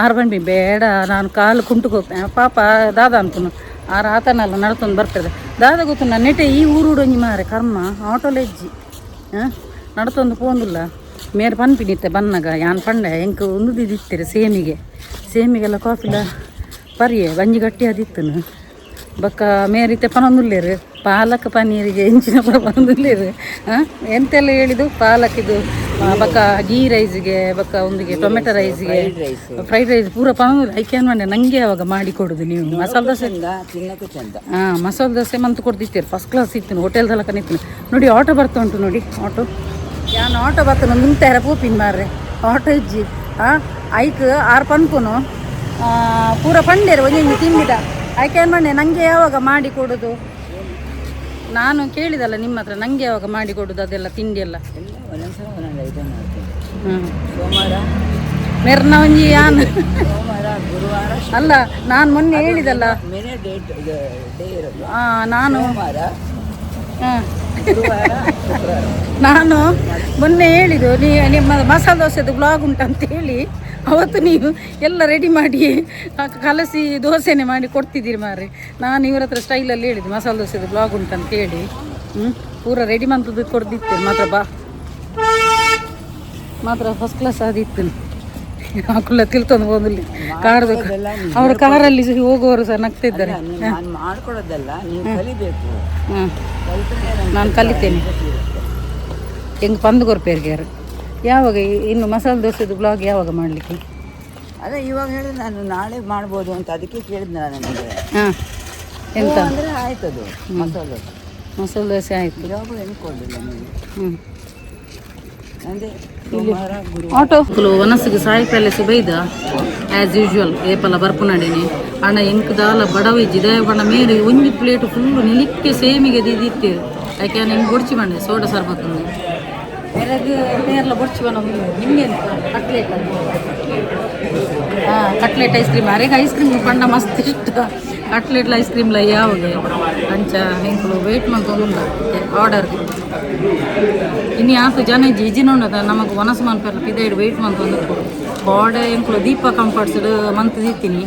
ಆರು ಬಂಡಿ ಬೇಡ, ನಾನು ಕಾಲು ಹೋಗ್ತೇನೆ ಪಾಪ ದಾದ ಅನ್ಕೊಂಡು ಆರು ಆತನಲ್ಲ ನಡ್ಕೊಂಡು ಬರ್ತದೆ ದಾದ ಗೊತ್ತು ನಾನು ನೆಟೆ ಈ ಊರುಡೊಂಜಿ ಮಾರೆ ಕರ್ಮ, ಆಟೋಲ ಎಜ್ಜಿ ಹಾಂ ನಡ್ತೊಂದು ಪೋಂದಿಲ್ಲ ಮೇರೆ ಪನ್ಪಿನಿತ್ತೆ ಬನ್ನಗ ಯಾನ್ ಪಂಡೆ ಎಂಕ್ ಒಂದು ದಿತ್ತಿರೆ ಸೇಮಿಗೆ. ಸೇಮಿಗೆಲ್ಲ ಕಾಫಿಲ, ಪರಿಯೆ ಬಂಜಿ ಗಟ್ಟಿ ಅದಿತ್ತನು ಬೊಕ್ಕ ಮೇರಿತೆ ಪನೊಂದುಲ್ಲೇರು ಪಾಲಕ್ ಪನ್ನೀರಿಗೆ ಹೆಂಚಿನ ಪನೊಂದುಲ್ಲೇರು ಹಾಂ ಎಂತೆಲ್ಲ ಹೇಳಿದು ಪಾಲಕ್ ಇದು ಬಕ್ಕ ಗೀ ರೈಸ್ಗೆ ಬಕ್ಕ ಒಂದಿಗೆ ಟೊಮೆಟೊ ರೈಸ್ಗೆ ರೈಸ್ ಫ್ರೈಡ್ ರೈಸ್ ಪೂರ ಪನೊಂದುಲ್ಲ ಐಕೆ ಮಾಡಿ ನನಗೆ ಅವಾಗ ಮಾಡಿ ಕೊಡುದು ನೀವು? ಮಸಾಲೆ ದೋಸೆ? ಹಾಂ ಮಸಾಲೆ ದೋಸೆ ಮಂತು ಕೊಡ್ತಿರ್ತೀರಿ ಫಸ್ಟ್ ಕ್ಲಾಸ್ ಇತ್ತು ಹೋಟೆಲ್ ತಲಕ ನಿಂತು ನೋಡಿ ಆಟೋ ಬರ್ತಾ ಉಂಟು ನೋಡಿ ಆಟೋ ಯಾನು ಆಟೋ ಬರ್ತಾನೆ ನಿಂತಾರ ಪೂಪಿನ ಮಾರ್ರೆ? ಆಟೋ ಇಜ್ಜಿ. ಹಾಂ ಐಕ್ ಆರು ಪನ್ಪುನು. ಪೂರ ಪಂಡೇರು ಒಂದೇ ತಿಂಬಿದ ಆಯ್ಕೆ ಮಣ್ಣೆ ನನಗೆ ಯಾವಾಗ ಮಾಡಿ ಕೊಡೋದು? ನಾನು ಕೇಳಿದಲ್ಲ ನಿಮ್ಮ ಹತ್ರ ನನಗೆ ಯಾವಾಗ ಮಾಡಿ ಕೊಡೋದು ಅದೆಲ್ಲ ತಿಂಡಿ ಎಲ್ಲ? ಮೆರ್ನವಂಜಿ ಸೋಮವಾರ ಮೆರ್ನ ಒಂಜಿ ಯಾನ್? ಗುರುವಾರ ಅಲ್ಲ ನಾನು ಮೊನ್ನೆ ಹೇಳಿದಲ್ಲ. ನಾನು ನಾನು ಮೊನ್ನೆ ಹೇಳಿದ್ದು, ನೀ, ನಿಮ್ಮ ಮಸಾಲೆ ದೋಸೆದು ಬ್ಲಾಗ್ ಉಂಟಂತ ಹೇಳಿ ಅವತ್ತು ನೀವು ಎಲ್ಲ ರೆಡಿ ಮಾಡಿ ಕಲಸಿ ದೋಸೆನೆ ಮಾಡಿ ಕೊಡ್ತಿದ್ದೀರಿ ಮಾರೆ ನಾನು ಇವರ ಹತ್ರ ಸ್ಟೈಲಲ್ಲಿ ಹೇಳಿದ್ದು, ಮಸಾಲೆ ದೋಸೆದು ಬ್ಲಾಗ್ ಉಂಟಂತ ಹೇಳಿ ಹ್ಞೂ ಪೂರ ರೆಡಿ ಮಂತದ್ದು ಕೊಡ್ದಿತ್ತೇನೆ ಮಾತ್ರ ಬಾ. ಮಾತ್ರ ಫಸ್ಟ್ ಕ್ಲಾಸ್ ಆದಿತ್ತು ಹಾಕುಲ್ಲ ತಂದು ಬಂದಲ್ಲಿ ಕಾಡ್ಬೇಕು ಅವ್ರ ಕಾರಲ್ಲಿ ಹೋಗುವವರು ಸಹ ನಗ್ತಿದ್ದಾರೆ. ನಾನು ಮಾಡ್ಕೊಡೋದಲ್ಲ ನೀವು ಕಲಿಬೇಕು. ನಾನು ಕಲಿತೇನೆ. ಹೆಂಗೆ ಪಂದು ಕೊರ್ಪೇರ್ಗ್ಯಾರು ಯಾವಾಗ ಇನ್ನು ಮಸಾಲೆ ದೋಸೆದು ಬ್ಲಾಗ್ ಯಾವಾಗ ಮಾಡಲಿಕ್ಕೆ? ಅದೇ ಇವಾಗ ಹೇಳಿದ್ರೆ ನಾನು ನಾಳೆ ಮಾಡ್ಬೋದು ಅಂತ ಅದಕ್ಕೆ ಕೇಳಿದ್ನ ನನಗೆ ಹಾಂ. ಎಂತ? ಅಂದರೆ ಆಯ್ತದು ಮಸಾಲೆ ಮಸಾಲೆ ದೋಸೆ ಆಯಿತು. ಯಾವಾಗ ಎನ್ಕೊಳ್ಳಿಲ್ಲ ನೀವು ಹ್ಞೂ ಆಟೋ. ವನಸ್ಸಿಗೆ ಸಾಯಿ ಪ್ಯಾಲೇಸ್ ಬೈದ. ಆ್ಯಸ್ ಯೂಶುವಲ್ ಏಪಲ ಬರ್ಪುನಡಿನಿ ಅಣ್ಣ ಎಂಕ್ ದಾಲ ಬಡವಿಜ್ಜಿ ದಯ ಬಣ್ಣ ಮೇರಿ ಒಂಜಿ ಪ್ಲೇಟ್ ಫುಲ್ಲು ನಿಲಿಕ್ಕೆ ಸೇಮಿಗೆ ದಿದ್ದಿತ್ತು ಯಾಕೆ ಹೆಂಗೆ ಬೊಡ್ಚಿ ಬಂಡೆ ಸೋಡ ಸರ್ಬತ್ತು ಬೇರೆದು ಬೇರೆಲ್ಲ ಬೊಡ್ಚಿ ಬಣ್ಣ ನಿಮಗೆ. ಕಟ್ಲೆಟ್ ಹಾಂ ಕಟ್ಲೆಟ್ ಐಸ್ ಕ್ರೀಮ್ ಅರೆಗೆ ಐಸ್ ಕ್ರೀಮ್ ಪಂಡ ಮಸ್ತ್ ಇಷ್ಟ. ಕಟ್ಲೆಟ್ಲ ಐಸ್ ಕ್ರೀಮ್ ಲ ಯಾವಾಗ ಅಂಚ ಹೆಂಕಲು ವೇಟ್ ಮಂತೊಂದುಲ್ಲ ಆರ್ಡರ್ ಇನ್ನು ಯಾಕೆ ಜನ ಉಂಡದ ನಮಗೆ ವನಸ್ ಮನ್ಪೆಲ್ಲ ಪಿದೈಡ್ ವೇಟ್ ಮಂತೊಂದು ಬಾಡೆ ಎಂಕ್ಲು ದೀಪ ಕಂಫರ್ಟ್ಸ್ಡ್ ಮಂತ್ ದಿತ್ತೀನಿ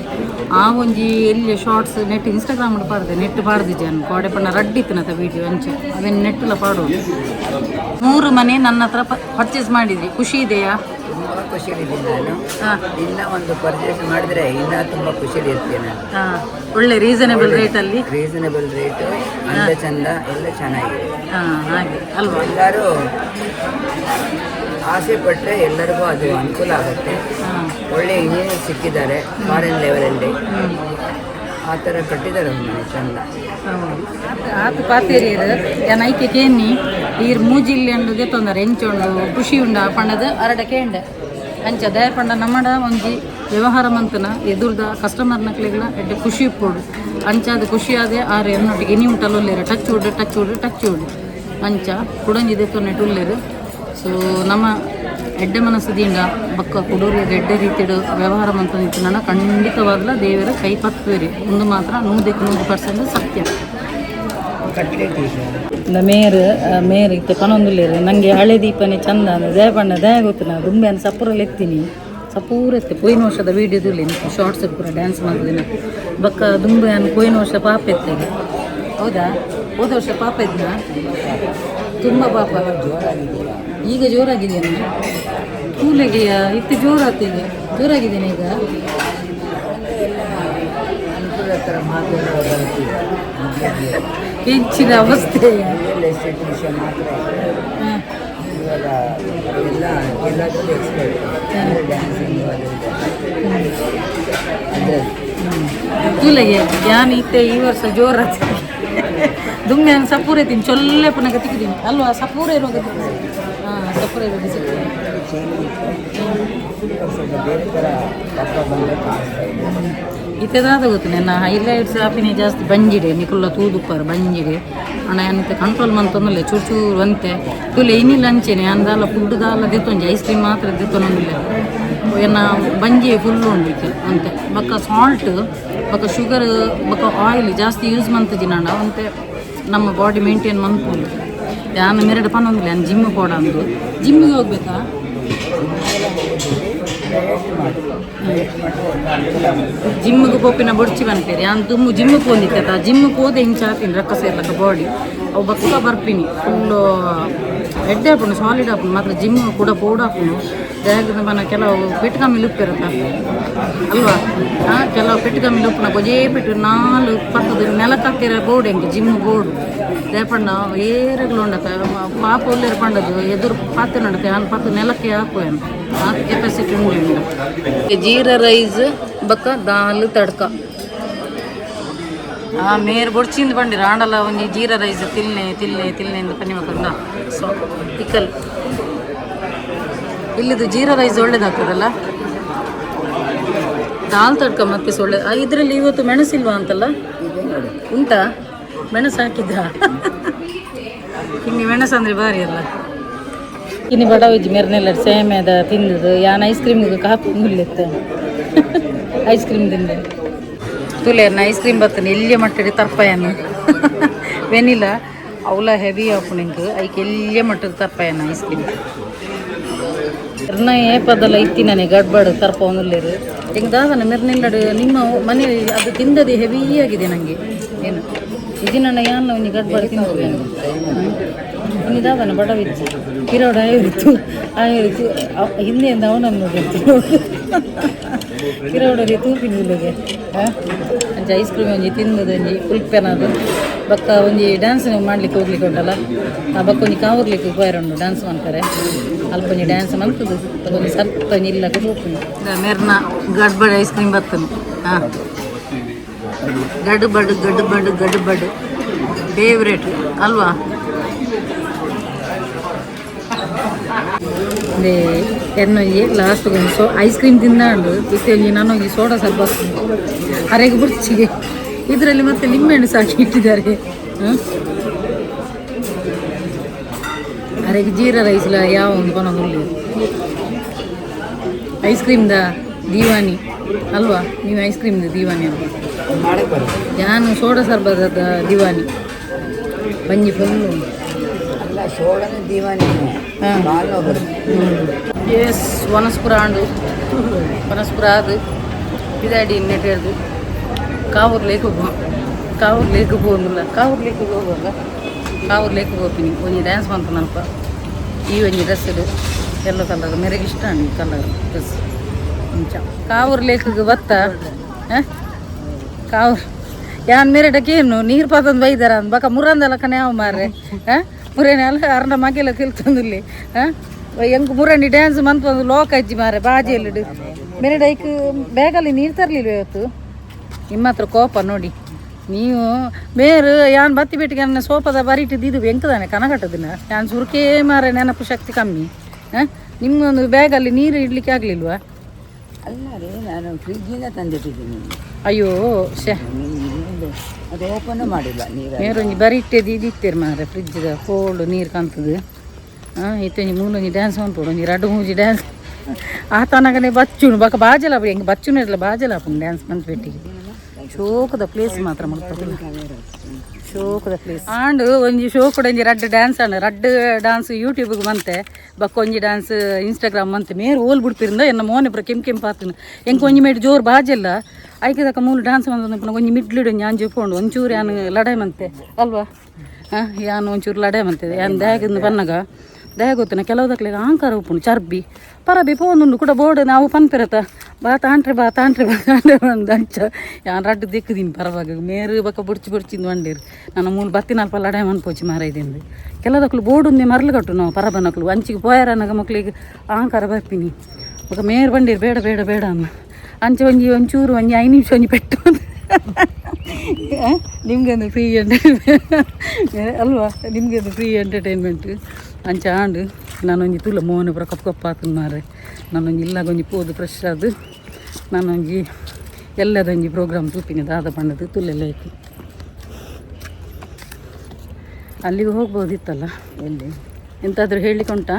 ಆ ಒಂಜಿ ಎಲ್ಲಿ ಶಾರ್ಟ್ಸ್ ನೆಟ್ ಇನ್ಸ್ಟಾಗ್ರಾಮ್ ಪಾಡ್ದೆ ನೆಟ್ ಪಾಡ್ದು ಜನ. ಬಾಡೆ ಪಣ್ಣ ರಡ್ಡಿತ್ತನತ ವೀಡಿಯೋ ಅಂಚೆ. ಅವೇನು ನೆಟ್ಟಲ್ಲ ಪಾಡೋದು. ಮೂರು ಮನೆ ನನ್ನ ಹತ್ರ ಪರ್ಚೇಸ್ ಮಾಡಿದ್ರಿ. ಖುಷಿ ಇದೆಯಾ? ತುಂಬ ಖುಷಿಯಲ್ಲಿದ್ದೀನಿ ನಾನು. ಹಾಂ. ಇನ್ನ ಒಂದು ಪರ್ಚೇಸ್ ಮಾಡಿದ್ರೆ ಇನ್ನ ತುಂಬಾ ಖುಷಿಲಿ ಇರ್ತೀನಿ ನಾನು. ಹಾಂ. ಒಳ್ಳೆ ರೀಸನೇಬಲ್ ರೇಟಲ್ಲಿ ರೀಸನಬಲ್ ರೇಟ್ ಅಂದ ಚಂದ ಎಲ್ಲ ಚೆನ್ನಾಗಿದೆ. ಹಾಂ ಹಾಗೆ. ಅಲ್ವಾ? ಎಲ್ಲರೂ ಆಸೆ ಪಟ್ಟರೆ ಎಲ್ಲರಿಗೂ ಅದು ಅನುಕೂಲ ಆಗುತ್ತೆ. ಒಳ್ಳೆ ಇಂಜಿನಿಯರ್ ಸಿಕ್ಕಿದ್ದಾರೆ ಫಾರಿನ್ ಲೆವೆಲಲ್ಲಿ ಆ ಥರ ಕಟ್ಟಿದ್ದಾರೆ ಮನೆ ಚಂದ. ಆತು ಪಾತೇರಿಯರು ಯಾನ ಐಕೆ ಕೇನಿ ಈರ್ ಮೂಜಿಲ್ಲಿ ಅಂಡುಗೆ ತೊಂದರೆ. ಎಂಚೊಂಡು ಖುಷಿ ಉಂಡ ಪಣದ ಅರಡ ಕೇಂಡ ಅಂಚ ದಯಪಂಡ ನಮ್ಮಡ ಒಂಜಿ ವ್ಯವಹಾರ ಮಂತನ ಎದುರ್ದ ಕಸ್ಟಮರ್ ನಕ್ಲೆಗಳ ಎಡ್ಡೆ ಖುಷಿ ಇಪ್ಪೋಡು. ಅಂಚ ಅದು ಖುಷಿ ಆದೆ ಆರು ಎನ್ನೊಟ್ಟಿಗೆ ಇನಿ ಉಂಟಲ್ಲ ಒಲ್ಲೇರು ಟಚ್ ಉಡು ಟಚ್ ಉಡು ಟಚ್ ಉಡು ಅಂಚ ಕುಡಂಜಿದೆ ತೊನ್ನೆಟ್ ಉಲ್ಲೇರು. ಸೊ ನಮ್ಮ ಎಡ್ಡೆ ಮನಸ್ಸದಿಂದ ಬಕ್ಕ ಕುಡೂರಿ ಎಡ್ಡೆ ರೀತಿಡು ವ್ಯವಹಾರ ಮಂತ ನಿಂತು ಖಂಡಿತವಾಗ್ಲ ದೇವರ ಕೈ ಪತ್ತುವೆರಿ ಒಂದು ಮಾತ್ರ ನೂರಕ್ಕೆ ನೂರು ಪರ್ಸೆಂಟ್ ಸತ್ಯ. ಇಂದ ಮೇರ್ ಮೇರ್ ಇತ್ತೆ ಪನೊಂದುಲ್ಲೇರು ನನಗೆ ಹಳೆ ದೀಪನೇ ಚಂದ ಅಂದ್ರೆ ದಯ ಬಣ್ಣ ದಯ ಗೊತ್ತು ನಾ ದುಂಬೆನ ಸಪ್ಪರಲ್ಲಿ ಎತ್ತೀನಿ. ಸಪೂರ ಎತ್ತೆ ಪೋಯಿನ ವರ್ಷದ ವೀಡಿಯೋದಲ್ಲಿ ಶಾರ್ಟ್ಸ್ ಪೂರ ಡ್ಯಾನ್ಸ್ ಮಾಡಿದ್ದೀನಿ ಬಕ್ಕ ದುಂಬೆಯನ್ನು ಪೋಯಿನ ವರ್ಷ ಪಾಪ ಎತ್ತೆಗೆ ಹೌದಾ? ಹೋದ ವರ್ಷ ಪಾಪ ಇದ್ನ ತುಂಬ ಪಾಪ. ಈಗ ಜೋರಾಗಿದೆಯಾ ಕೂಲೆಗೆಯ ಇತ್ತು ಜೋರಾಗ್ತೀನಿ ಜೋರಾಗಿದ್ದೇನೆ ಈಗ? ಅನುಕೂಲ ಹೆಚ್ಚಿನ ಅವಸ್ಥೆ. ವಿಷಯ ಮಾತ್ರ ಇದೆ. ಹಾಂ ಇವಾಗ ಎಲ್ಲ ಎಲ್ಲದರಲ್ಲೂ ಎಕ್ಸ್ಪರ್ಟ್ ಡ್ಯಾನ್ಸಿಂಗ್ ಅದೇ ಕೂಲೆಗೆ ಜ್ಞಾನ ಇತ್ತೆ ಈ ವರ್ಷ ಜೋರ ದುಂಗೆ ಸಪೂರ ಇದ್ದೀನಿ ಚೊಲ್ಲೆ ಪುನಃ ತಿಕ್ಕಿದ್ದೀನಿ ಅಲ್ವಾ? ಸಪೂರ ಇರುವಾಗ ಹಾಂ ಸಪೂರ ಇರುವಾಗ ಸಿಗ್ತದೆ ಚೇಂಜ್ ಇತ್ತು ಸ್ವಲ್ಪ ಬೇರೆ ಥರ ದಪ್ಪ ಬಂದರೆ ಕಾಣಿಸ್ತಾ ಇದೆ ಇತ್ತೆದಾದ ಗೊತ್ತು, ನನ್ನ ಹೈಲೈಟ್ಸ್ ಆಪಿನಿ ಜಾಸ್ತಿ ಬಂಜಿಡೆ ನಿಕುಲ್ಲ ತೂದುಪ್ಪರ್ ಬಂಜಿಡೆ ಅಣ್ಣ ಎಂತ ಕಂಟ್ರೋಲ್ ಮಂತೊಂದುಲ್ಲೆ ಚೂರು ಚೂರು ಅಂತೆ. ತುಲೆ ಏನಿಲ್ಲ ಅಂಚೆನೆ ಅಂದಲ್ಲ ಫುಡ್ ದಾಲ ದಿತ್ತೊಂಜಿ ಐಸ್ ಕ್ರೀಮ್ ಮಾತ್ರ ದಿತ್ತೊಂದಿಲ್ಲ. ಏನ ಬಂಜಿ ಫುಲ್ ಉಂಡಿತ್ತು ಅಂತೆ. ಬಕ್ಕ ಸಾಲ್ಟ್ ಬಕ್ಕ ಶುಗರ್ ಬಕ್ಕ ಆಯಿಲ್ ಜಾಸ್ತಿ ಯೂಸ್ ಮಂತದಿನ ಅಂತೆ. ನಮ್ಮ ಬಾಡಿ ಮೇಂಟೈನ್ ಮಂತ್ಪುಂಡು ಯಾನು ಮೆರಡು ಪನ್ನೊಂದಿಲ್ಲ ನಾನು ಜಿಮ್ ಕೊಡ ಅಂದು. ಜಿಮ್ಮಿಗೆ ಹೋಗ್ಬೇಕಾ? ಜಿಮ್ಮಿಗೆ ಪೋಪಿನ ಬೊಡ್ಚಿ ಬನ್ಪೇರಿ ಯಾನ್ ತುಂಬ ಜಿಮ್ಮಿಗೆ ಹೋಗಿತ್ತ ಜಿಮ್ಮಿಗೆ ಹೋದೆ ಹಿಂಗೆ ಚಾತೀನಿ ರೊಕ್ಕ ಸೇರ್ಲಕ್ಕ ಬಾಡಿ ಅವು ಬಕ್ಕ ಬರ್ಪಿನಿ ಫುಲ್ಲು ಎಡ್ಡೆ ಹಾಕೊಂಡು ಸಾಲಿಡ್ ಹಾಕೊಂಡು ಮಾತ್ರ ಜಿಮ್ ಕೂಡ ಪೌಡ್ ಹಾಕೊಂಡು ದೇಹದ ಮನ ಕೆಲವು ಪೆಟ್ಟು ಕಮ್ಮಿ ಉಪ್ಪಿರತ್ತ. ಅಲ್ವಾ ಕೆಲವು ಪೆಟ್ಟು ಉಪ್ಪನ ಗೊಜೇ ಪೆಟ್ಟು ನಾಲ್ಕು ಪಕ್ಕದ ನೆಲಕ್ಕೆ ಹಾಕಿರೋ ಬೋರ್ಡ್ ಹೆಂಗೆ? ಜಿಮ್ ಬೋರ್ಡ್ ದೇಪಣ್ಣ ಏರಗಳು ಉಂಡಕ ಪಾಪ ಒಳ್ಳೆಯ ಪಂಡದು ಎದುರು ಪಾತ್ರೆ ನಡತೆ ಆನ್ ಪತ್ತು ನೆಲಕ್ಕೆ ಹಾಕುವೇನು ಆ ಕೆಪಾಸಿಟಿ ಜೀರಾ ರೈಸ್ ಬಕ್ಕ ದಾಲ್ ತಡ್ಕ. ಆ ಮೇರ್ ಬೊಡ್ಚಿಂದ ಬಂಡಿರ ಆಂಡಲ ಒಂಜಿ ಜೀರ ರೈಸ್ ತಿಲ್ನೆ ತಿಲ್ನೆ ತಿಲ್ನೆ ಅಂತ ಪನಿ ಮಕ್ಕಂಡ ಸೊ ಇಕ್ಕಲ್ ಇಲ್ಲಿದು ಜೀರಾ ರೈಸ್ ಒಳ್ಳೇದಾಗ್ತದಲ್ಲ? ದಾಲ್ ತಡ್ಕ ಮತ್ತೆ ಸೊಳ್ಳೆ. ಇದರಲ್ಲಿ ಇವತ್ತು ಮೆಣಸಿಲ್ವಾ ಅಂತಲ್ಲ? ಉಂಟಾ? ಮೆಣಸು ಹಾಕಿದ್ದ ಹಿಂಗೆ ಮೆಣಸು ಅಂದ್ರೆ ಭಾರಿ ಅಲ್ಲ. ಇನ್ನು ಬಡ ವೆಜ್ ಮೆರ್ನೆಲ್ಲ ಸೇಮೆದ ತಿಂದದು ಯಾನ್ ಐಸ್ ಕ್ರೀಮ್ ಕಾಪಿ ಮುಲ್ಲಿತ್ತ ಐಸ್ ಕ್ರೀಮ್ ತಿಂದೆ. ತುಲೇರ್ನ ಐಸ್ ಕ್ರೀಮ್ ಬರ್ತನೆ. ಎಲ್ಲಿಯ ಮಟ್ಟದ ತರ್ಪಾಯನು. ವೆನಿಲಾ, ಅವಲ ಹೆವಿ ಆಪುನಿಂಗ್ ಐಕೆ ಎಲ್ಲಿಯ ಮಟ್ಟದ ತರ್ಪಾಯನ ಐಸ್ ಕ್ರೀಮ್ ಎರ್ನ ಏಪದಲ್ಲ ಇತ್ತಿನೇ ಗಡ್ಬಡ್ ತರ್ಪವನುಲ್ಲೇರು ಹೆಂಗೆ ದಾದನ ಮೆರ್ನೆಲ್ಲ ನಿಮ್ಮ ಮನೆ ಅದು ತಿಂದದೆ ಹೆವಿ ಆಗಿದೆ ನನಗೆ ಏನು? ಇದನ್ನ ಯಾನ್ ಅವ್ನಿಗೆ ಗಡ್ಬಡ್ ಬರ್ತೀನಿ ಇನ್ನು ದಾದನ ಬಡವಿತ್ತು ಕಿರೋಡ ಹೇಳಿತ್ತು ಆ ಹೇಳಿತ್ತು ಅವ್- ಹಿಂದೆಯಿಂದ ಅವನನ್ನು ಗೊತ್ತು ಕಿರೋಡಲ್ಲಿ ತೂಪಿನ ಇಲ್ಲಿಗೆ ಅಂಚೆ ಐಸ್ ಕ್ರೀಮ್ ಒಂಜಿ ತಿಂದದ ಒಂಜಿ ಬಕ್ಕ ಒಂಜಿ ಡ್ಯಾನ್ಸ್ ಮಾಡ್ಲಿಕ್ಕೆ ಹೋಗ್ಲಿಕ್ಕೆ ಉಂಟಲ್ಲ? ಆ ಬಕ್ಕ ಒಂಜಿ ಕಾವರ್ಲಿಕ್ಕೆ ಉಂಡು ಡ್ಯಾನ್ಸ್ ಮಾಡ್ತಾರೆ. ಅಲ್ಪ ಒಂಜಿ ಡ್ಯಾನ್ಸ್ ಮಾಡ್ತದು. ಒಂಜಿ ಸರ್ತ ಇಲ್ಲ ಮೆರ್ನ, ಗಡ್ಬಡ ಐಸ್ ಕ್ರೀಮ್ ಬರ್ತನು ಹಾಂ. ಗಡ್ಡು ಬಡ್ ಗಡ್ಡು ಬಡ್ ಗಡ್ಡು ಬಡ್ ಫೇವ್ರೇಟ್ ಅಲ್ವಾ ಅದೇ ಎನ್ನೊಂಜಿ ಲಾಸ್ಟ್ ಸೋ ಐಸ್ ಕ್ರೀಮ್ ತಿಂದಾಂಡು ಇತ್ತೆ ನಾನು ಈ ಸೋಡಾ ಸ್ವಲ್ಪ ಅರೆಗೆ ಬುರ್ಚಿಗೆ. ಇದರಲ್ಲಿ ಮತ್ತೆ ನಿಂಬೆಹಣ್ಣು ಸಾಕಿ ಇಟ್ಟಿದ್ದಾರೆ? ಅರೆಗೆ ಜೀರಾ ರೈಸ್ಲ ಯಾವ ಒಂದು ಕೊನಗುಲ್ಲಿ ಐಸ್ ಕ್ರೀಮ್ದ ದೀವಾನಿ. ಅಲ್ವಾ? ನೀವು ಐಸ್ ಕ್ರೀಮ್ದ ದೀವಾನಿ ಅಲ್ವಾ ನಾನು ಸೋಡ ಸರ್ಬದ ದಿವಾನಿ. ಬಂಜಿ ಫುಲ್ಲು ಅಲ್ಲ ಸೋಡನ ದಿವಾನಿ. ಹಾಂ. ಎಸ್ ವನಸ್ಪುರ ಆಂಡು ವನಸ್ಪುರ ಅದು. ಇದಾಡಿ ನೆಟ್ ಹೇಳ್ದು. ಕಾವೂರ್ ಲೇಕ್ ಹೋಗುವ. ಕಾವೂರು ಲೇಕ್ ಹೋಗಂಗಿಲ್ಲ ಕಾವೂರ್ ಲೇಕ್ ಹೋಗುವಾಗ ಕಾವೂರ್ ಲೇಕ್ ಹೋಗ್ತೀನಿ. ಒಂದು ಡ್ಯಾನ್ಸ್ ಬಂತು ನನಪ. ಈ ಒಂದು ಡ್ರೆಸ್ ಇದು. Yellow colour. ಮೇರೆಗೆ ಇಷ್ಟ ಈ ಕಲರ್ ಡ್ರೆಸ್ ಕಾವೂರ್ ಕಾವೂರು ಲೇಕ್ಗೆ ಬತ್ತ? ಕಾವೂರು. ಯಾನ್ ಮೇರೆಡಕ್ಕೇನು ನೀರು ಪಾತಂದು ಬೈದಾರ ಅಂದ್. ಬಕ ಮುರಂದಲ್ಲ ಕಣೆ ಯಾವ ಮಾರ್ರೆ. ಮುರೇನೆ ಅಲ್ಲ ಅರ್ಧ ಮಗೆಲ್ಲ ತಿಳ್ತಂದಿಲ್ಲಿ ಹಾಂ? ಹೆಂಗ್ ಮುರಣಿ ಡ್ಯಾನ್ಸ್ ಮಂತ್ ಒಂದು ಲೋಕ ಅಜ್ಜಿ ಮಾರೆ ಬಾಜಿ ಮೇರೆ ಡೈಕ್ ಬ್ಯಾಗಲ್ಲಿ ನೀರು ತರಲಿಲ್ವ ಇವತ್ತು? ನಿಮ್ಮ ಹತ್ರ ಕೋಪ ನೋಡಿ. ನೀವು ಮೇರು ಯಾನ್ ಬತ್ತಿ ಬಿಟ್ಟಿಗೆ ನನ್ನ ಸೋಪದ ಬರಿಟ್ಟಿದ್ದು ಇದು ಎಂಕದಾನೆ ಕನಗಟ್ಟದಿನ ಯಾನ್ ಸುರ್ಕೇ ಮಾರೆ ನೆನಪು ಶಕ್ತಿ ಕಮ್ಮಿ. ಹಾಂ? ನಿಮ್ಮೊಂದು ಬ್ಯಾಗಲ್ಲಿ ನೀರು ಇಡ್ಲಿಕ್ಕೆ ಆಗಲಿಲ್ವಾ? ಅಲ್ಲ ರೀ ನಾನು ಫ್ರಿಜ್ಜಿಂದ ತಂದಿಟ್ಟಿದ್ದೀನಿ ಅಯ್ಯೋ ಶೇ ಇದು ಅದು ಓಪನ್ ಮಾಡಿಲ್ಲ ನೀರು ಮೇರೊಂಜಿ ಬರಿ ಇಟ್ಟೆದು ಇದಿತ್ತೇರು ಮಾರೆ ಫ್ರಿಜ್ದ ಕೋಲ್ಡ್ ನೀರು ಕಾಣ್ತದೆ. ಹಾಂ ಇತ್ತೊಂಜಿ ಮೂಲೊಂಜಿ ಡ್ಯಾನ್ಸ್ ಮಾಡ್ಬೋದು ಒಂಜಿ ರಡ್ಡು ಮೂಜಿ ಡ್ಯಾನ್ಸ್ ಆ ತನಗನೆ ಬಚ್ಚುನು ಬಕ ಬಾಜಲ ಹೆಂಗೆ ಬಚ್ಚುನು ಇರಲ್ಲ ಬಾಜಲ ಡ್ಯಾನ್ಸ್ ಮಂತ್ ಬೆಟ್ಟಿಗೆ ಶೋಕದ ಪ್ಲೇಸ್ ಮಾತ್ರ ಮಾಡ್ಕೋದಿಲ್ಲ ಶೋಕದ ಆಂಡು ಒಂಜಿ ಶೋಕುಡು ಒಂಜಿ ರಡ್ಡ್ ಡ್ಯಾನ್ಸ್ ಆಂಡ್ ರಡ್ಡು ಡ್ಯಾನ್ಸ್ ಯೂಟ್ಯೂಬ್ಗೆ ಮಂತೆ ಬಕ್ಕ ಒಂಜಿ ಡ್ಯಾನ್ಸ್ ಇನ್ಸ್ಟಾಗ್ರಾಮ್ ಮಂತೆ ಮೇರು ಓಲ್ ಬಿಡ್ಪಿರಿಂದ ಎನ್ನ ಮೋನೆ ಪುರ ಕೆಂಪು ಕೆಂಪು ಆತನು. ಎಂಕ್ ಒಂಜಿ ಮೇಡ್ ಜೋರು ಬಾಜಲ್ಲ ಆಯ್ಕೆದಕ್ಕ ಮೂಲು ಡ್ಯಾನ್ಸ್ ಮಂತ ಒಂಜಿ ಮಿಡ್ಲಿಡು ಯಾನ್ ಜುಕೊಂಡು ಒಂಚೂರು ಯಾನ್ ಲಡಾಯ್ ಮಂತೆ. ಅಲ್ವಾ? ಹಾಂ, ಯಾನ್ ಒಂಚೂರು ಲಡಾಯ್ ಮಂತೆ. ಯಾನ್ ದ್ಯಾಗಿಂದ ಬನ್ನಗ ದಯ ಗೊತ್ತಿನ ಕೆಲವುದಕ್ಲೆ ಅಹಂಕಾರ ಉಪ್ಪುಂಡು ಚರ್ಬಿ. ಪರಬಿ ಪೋನುಂಡು ಕೂಡ ಬೋರ್ಡ್ ನಾವು ಪನ್ಪಿರತ್ತ ಬಾ ತಾಂಟ್ರೆ ಬಾ ತಾಂಟ್ರೆ ಬಾ ತಾಂಟ್ರೆ ಬಾ ಅಂದ್ ಅಂಚ. ಯಾನ್ ರಡ್ಡು ದಿಕ್ಕದೀನಿ ಪರವಾಗ, ಮೇರು ಬಕ್ಕ ಬುಡ್ಚಿ ಬುಡ್ಚಿಂದು ಬಂದಿರು ನನ್ನ ಮೂಲ ಬತ್ತಿನ ಅಲ್ಪ ಮನ್ ಮನ್ಪೋಚಿ ಮಾರೈದಿಂದ ಕೆಲದಕ್ಲು ಬೋರ್ಡ್ ಉಂದೆ ಮರಲು ಕಟ್ಟು ನಾವು ಪರಬನಕ್ಲು ಅಂಚಿಗೆ ಪೋಯರನಗ ಮಕ್ಕಳಿಗೆ ಅಹಂಕಾರ ಬರ್ಪಿನಿ. ಮೇರು ಬಂಡಿರಿ, ಬೇಡ ಬೇಡ ಬೇಡ ಅಂಚೆ ಒಂಜಿ ಒಂಚೂರು, ಒಂಜಿ ಐದು ನಿಮಿಷ ಒಂಜಿ ಪೆಟ್ಟು ನಿಮ್ಗೆ ಅಂದ್ರೆ ಫ್ರೀ ಎಂಟರ್ಟೈನ್ಮೆಂಟ್ ಅಲ್ವಾ? ನಿಮ್ಗೆ ಅಂದ್ರೆ ಫ್ರೀ ಎಂಟರ್ಟೈನ್ಮೆಂಟ್ ಅಂಚ ಆಂಡು ನಾನೊಂಜಿ ತುಲ ಮೋಹನ ಪುರ ಕಪ್ಪು ಕಪ್ಪು ಆತು ಮಾರೆ ನಾನೊಂಜಿ ಇಲ್ಲಾಗೊಂಜಿ ಪೋದು ಫ್ರೆಶ್ ಆದು ನಾನೊಂಜಿ ಎಲ್ಲದೊಂಜಿ ಪ್ರೋಗ್ರಾಮ್ ತೂಪಿನ ದಾದ ಪಂಡದು ತುಲೆಲ್ಲ ಐತಿ ಅಲ್ಲಿಗೆ ಹೋಗ್ಬೋದಿತ್ತಲ್ಲ? ಎಲ್ಲಿ? ಎಂತಾದರೂ ಹೇಳಲಿಕ್ಕೆ ಉಂಟಾ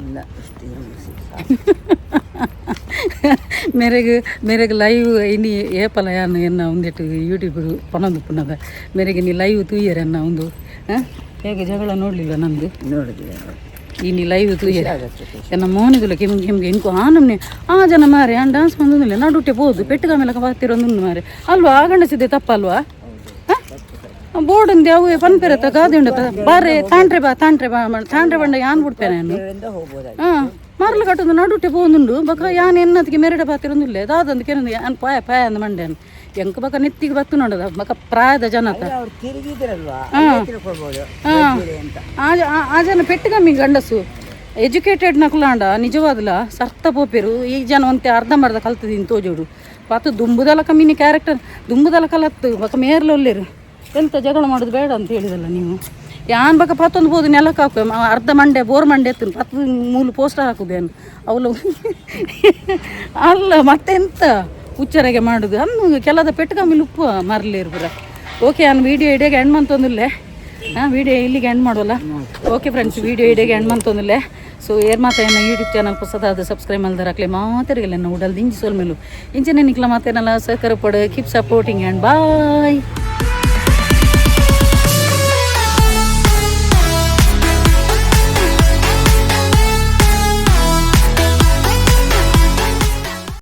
ಇಲ್ಲ ಮೆರೆಗೆ ಮೇರೆಗ್ ಮೇರೆಗ್ ಲೈವ್ ಇನಿ ಏಪಲ ಯಾನು ಎನ್ನ ಒಂದಿಟ್ಟು ಯೂಟ್ಯೂಬ್ ಪಣದು ಪುನದ. ಮೇರೆಗೆ ನೀ ಲೈವ್ ತೂಯರ್ ಎನ್ನ ಒಂದು ಹಾಂ? ಹೇಗೆ ಜಗಳ ನೋಡಲಿಲ್ಲ ನಂದು ನೋಡಿದ್ರೆ ಇನ್ನು ಲೈವ್ ತೂಯ ನಮ್ಮ ಮೋನಿದಿಲ್ಲ ಮೋನಿದುಲ ಕೆಮ್ಗೆ ಕೆಮ್ಗೆ ಇಂಕು ಆ ನಮ್ನೆ ಆ ಜನ ಮಾರೆ ಆ ಡಾನ್ಸ್ ಬಂದಿಲ್ಲ ನಡುಟ್ಟೆ ಹೋದು ಪೆಟ್ಟು ಮೇಲೆ ಬರ್ತಿರೋದು ಮಾರೆ. ಅಲ್ವಾ ಆ ಗಂಡಸಿದ್ದೆ ತಪ್ಪಲ್ವಾ? ಬೋರ್ಡ್ ಅಂದೆ ಅವು ಪನ್ಪೆರತ್ತ ಗಾದಿ ಬಾರೆ ತಾಂಡ್ರೆ ಬಾ ತಾಂಡ್ರೆ ಬಾ ತಾಂಡ್ರೆ ಬಂಡ ಯಾನ್ ಬಿಡ್ಪೆ ನಾನು? ಹಾ ಮರಲು ಕಟ್ಟೊಂದು ನಡುಟ್ಟೆ ಪೋಂದುಂಡು ಬಕ ಯಾನ್ ಎನ್ನತಿಗೆ ಮೆರಡೆ ಬಾತಿರೊಂದಿಲ್ಲ ದಾದಂದು ಕೆನೊಂದು ಯಾನ್ ಪಾಯ ಪಾಯ ಅಂದ ಮಂಡ್ಯಾನು. ಎಂಕ ಬಕ ನೆತ್ತಿಗೆ ಬತ್ತು ನೋಡದ. ಬಕ ಪ್ರಾಯದ ಜನ ಆ ಜನ ಪೆಟ್ಟು ಕಮ್ಮಿ ಗಂಡಸು. ಎಜುಕೇಟೆಡ್ ನಕ್ಲಾಂಡ ನಿಜವಾದ್ಲ ಸರ್ತ ಪೋಪೆರು. ಈ ಜನ ಒಂತೆ ಅರ್ಧಂಬರ್ಧ ಕಲ್ತದಿನ್ ತೋಜೋಡು ಪಾತು ದುಂಬುದಲ ಕಮ್ಮಿನಿ ಕ್ಯಾರೆಕ್ಟರ್ ದುಂಬುದಲ ಕಲತ್ತು ಬಕ ಮೇರ್ಲ ಒಲ್ಲೇರು ಎಂತ ಜಗಳ ಮಾಡೋದು ಬೇಡ ಅಂತ ಹೇಳಿದಲ್ಲ ನೀವು. ಯಾನ್ ಬಕ ಪತ್ತೊಂದು ಬೋದು ನೆಲಕ್ಕೆ ಹಾಕು. ಅರ್ಧ ಮಂಡೆ ಬೋರ್ ಮಂಡೆ ಎತ್ತು ಪತ್ತು ಮೂಲು ಪೋಸ್ಟರ್ ಹಾಕುದೇನು ಅವಳು ಅಲ್ಲ ಮತ್ತೆಂತ? ಹುಚ್ಚರಗೆ ಮಾಡುದು. ಅನ್ನು ಕೆಲದ ಪೆಟ್ಟು ಕಮ್ಮಿ ಉಪ್ಪು ಮರಲಿರು ಬರ ಓಕೆ ನಾನು ವೀಡಿಯೋ ಇಡಿಯಾಗೆ ಹೆಣ್ಣು ಮಂತೊಂದಿಲ್ಲೇ ಹಾಂ ವಿಡಿಯೋ ಇಲ್ಲಿಗೆ ಎಂಡ್ ಮಾಡೋಲ್ಲ ಓಕೆ ಫ್ರೆಂಡ್ಸ್ ವಿಡಿಯೋ ಇಡಿಯಾಗೆ ಎಂಡ್ ಮಂತೊಂದಿಲ್ಲೇ ಸೊ ಏರ್ ಮಾತೇನ ಯೂಟ್ಯೂಬ್ ಚಾನಲ್ ಹೊಸದಾದ ಸಬ್ಸ್ಕ್ರೈಬ್ ಮಾಡಿದಾರಕ್ಲೆ ಮಾತಾಡಿಗಲ್ಲ ನಾವು ಉಡಲ್ ದಿಂಜಿ ಸೋಲ್ ಮೇಲೂ. ಇಂಚಿನ ನಿಕ್ಲ ಮಾತೇನಲ್ಲ ಸಹಕಾರ ಪಡ ಕೀಪ್ ಸಪೋರ್ಟಿಂಗ್ ಆ್ಯಂಡ್ ಬಾಯ್